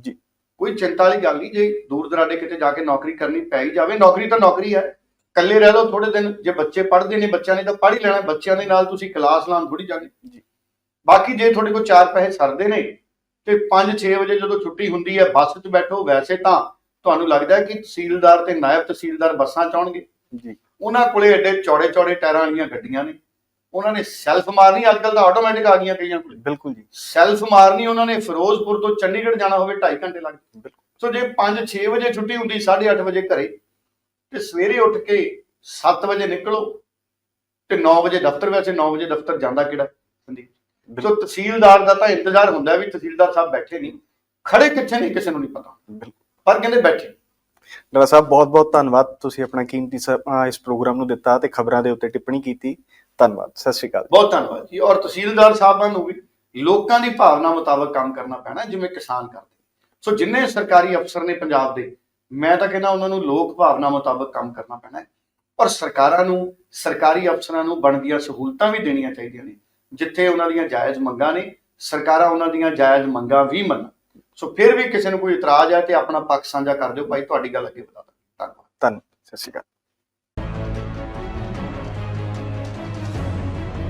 ਜੀ। ਕੋਈ ਚਿੰਤਾ ਵਾਲੀ ਗੱਲ ਨਹੀਂ ਜੇ ਦੂਰ ਦਰਾਡੇ ਕਿਤੇ ਜਾ ਕੇ ਨੌਕਰੀ ਕਰਨੀ ਪੈ ਹੀ ਜਾਵੇ। ਨੌਕਰੀ ਤਾਂ ਨੌਕਰੀ ਹੈ। ਇਕੱਲੇ ਰਹਿ ਲਓ ਥੋੜੇ ਦਿਨ ਜੇ ਬੱਚੇ ਪੜ੍ਹਦੇ ਨੇ ਬੱਚਿਆਂ ਨੇ ਤਾਂ ਪੜ੍ਹ ਹੀ ਲੈਣਾ ਬੱਚਿਆਂ ਦੇ ਨਾਲ ਤੁਸੀਂ ਕਲਾਸ ਲਾਉਣ ਥੋੜੀ ਜਾਣੀ ਜੀ। ਬਾਕੀ ਜੇ ਤੁਹਾਡੇ ਕੋਲ ਚਾਰ ਪੈਸੇ ਸਰਦੇ ਨੇ ਤੇ 5-6 ਵਜੇ ਜਦੋਂ ਛੁੱਟੀ ਹੁੰਦੀ ਹੈ ਬੱਸ 'ਚ ਬੈਠੋ ਵੈਸੇ ਤਾਂ ਤੁਹਾਨੂੰ ਲੱਗਦਾ ਹੈ ਕਿ ਤਹਿਸੀਲਦਾਰ ਤੇ ਨਾਇਬ ਤਹਿਸੀਲਦਾਰ ਬੱਸਾਂ ਚਾਉਣਗੇ ਜੀ। ਉਹਨਾਂ ਕੋਲੇ ਐਡੇ ਚੌੜੇ ਚੌੜੇ ਟਾਇਰਾਂ ਵਾਲੀਆਂ ਗੱਡੀਆਂ ਨੇ। ਉਹਨਾਂ ਨੇ ਸੈਲਫ ਮਾਰਨੀ ਅੱਜ ਕੱਲ ਤਾਂ ਆਟੋਮੈਟਿਕ ਆ ਗਈਆਂ ਕਈਆਂ ਕੋਲੇ। ਬਿਲਕੁਲ ਜੀ। ਸੈਲਫ ਮਾਰਨੀ ਉਹਨਾਂ ਨੇ ਫਿਰੋਜ਼ਪੁਰ ਤੋਂ ਚੰਡੀਗੜ੍ਹ ਜਾਣਾ ਹੋਵੇ 2.5 ਘੰਟੇ ਲੱਗਦੇ। ਸੋ ਜੇ 5-6 ਵਜੇ ਛੁੱਟੀ ਹੁੰਦੀ 8:30 ਵਜੇ ਘਰੇ ਤੇ ਸਵੇਰੇ ਉੱਠ ਕੇ 7 ਵਜੇ ਨਿਕਲੋ ਤੇ 9 ਵਜੇ ਦਫ਼ਤਰ ਵੈਸੇ 9 ਵਜੇ ਦਫ਼ਤਰ ਜਾਂਦਾ ਕਿਹੜਾ? ਸੰਦੀਪ ਸੋ ਤਹਿਸੀਲਦਾਰ ਦਾ ਤਾਂ ਇੰਤਜ਼ਾਰ ਹੁੰਦਾ ਵੀ ਤਹਿਸੀਲਦਾਰ ਸਾਹਿਬ ਬੈਠੇ ਨਹੀਂ। ਖੜੇ ਕਿੱਥੇ ਨਹੀਂ ਕਿਸੇ ਨੂੰ ਨਹੀਂ ਪਤਾ। ਬਿਲਕੁਲ। ਪਰ ਕਹਿੰਦੇ ਬੈਠੇ। ਡਾਕਟਰ ਸਾਹਿਬ ਬਹੁਤ ਬਹੁਤ ਧੰਨਵਾਦ। ਤੁਸੀਂ ਆਪਣਾ ਕੀਮਤੀ ਇਸ ਪ੍ਰੋਗਰਾਮ ਨੂੰ ਦਿੱਤਾ ਤੇ ਖਬਰਾਂ ਦੇ ਉੱਤੇ ਟਿੱਪਣੀ ਕੀਤੀ। ਧੰਨਵਾਦ। ਸਤਿ ਸ਼੍ਰੀ ਅਕਾਲ ਬਹੁਤ ਧੰਨਵਾਦ ਜੀ। ਔਰ ਤਹਿਸੀਲਦਾਰ ਸਾਹਿਬਾਂ ਨੂੰ ਵੀ ਲੋਕਾਂ ਦੀ ਭਾਵਨਾ ਮੁਤਾਬਕ ਕੰਮ ਕਰਨਾ ਪੈਣਾ ਜਿਵੇਂ ਕਿਸਾਨ ਕਰਦੇ। ਸੋ ਜਿੰਨੇ ਸਰਕਾਰੀ ਅਫਸਰ ਨੇ ਪੰਜਾਬ ਦੇ ਮੈਂ ਤਾਂ ਕਹਿੰਦਾ ਉਹਨਾਂ ਨੂੰ ਲੋਕ ਭਾਵਨਾ ਮੁਤਾਬਕ ਕੰਮ ਕਰਨਾ ਪੈਣਾ ਔਰ ਸਰਕਾਰਾਂ ਨੂੰ ਸਰਕਾਰੀ ਅਫਸਰਾਂ ਨੂੰ ਬਣਦੀਆਂ ਸਹੂਲਤਾਂ ਵੀ ਦੇਣੀਆਂ ਚਾਹੀਦੀਆਂ ਨੇ। ਜਿੱਥੇ ਉਹਨਾਂ ਦੀਆਂ ਜਾਇਜ਼ ਮੰਗਾਂ ਨੇ ਸਰਕਾਰਾਂ ਉਹਨਾਂ ਦੀਆਂ ਜਾਇਜ਼ ਮੰਗਾਂ ਵੀ ਮੰਨਣ। ਸੋ ਫਿਰ ਵੀ ਕਿਸੇ ਨੂੰ ਕੋਈ ਇਤਰਾਜ਼ ਹੈ ਤੇ ਆਪਣਾ ਪੱਖ ਸਾਂਝਾ ਕਰ ਦਿਓ। ਭਾਈ, ਤੁਹਾਡੀ ਗੱਲ ਅੱਗੇ ਵਧਾ ਦਾਂਗੇ। ਧੰਨਵਾਦ। ਧੰਨਵਾਦ ਸਤਿ ਸ਼੍ਰੀ ਅਕਾਲ।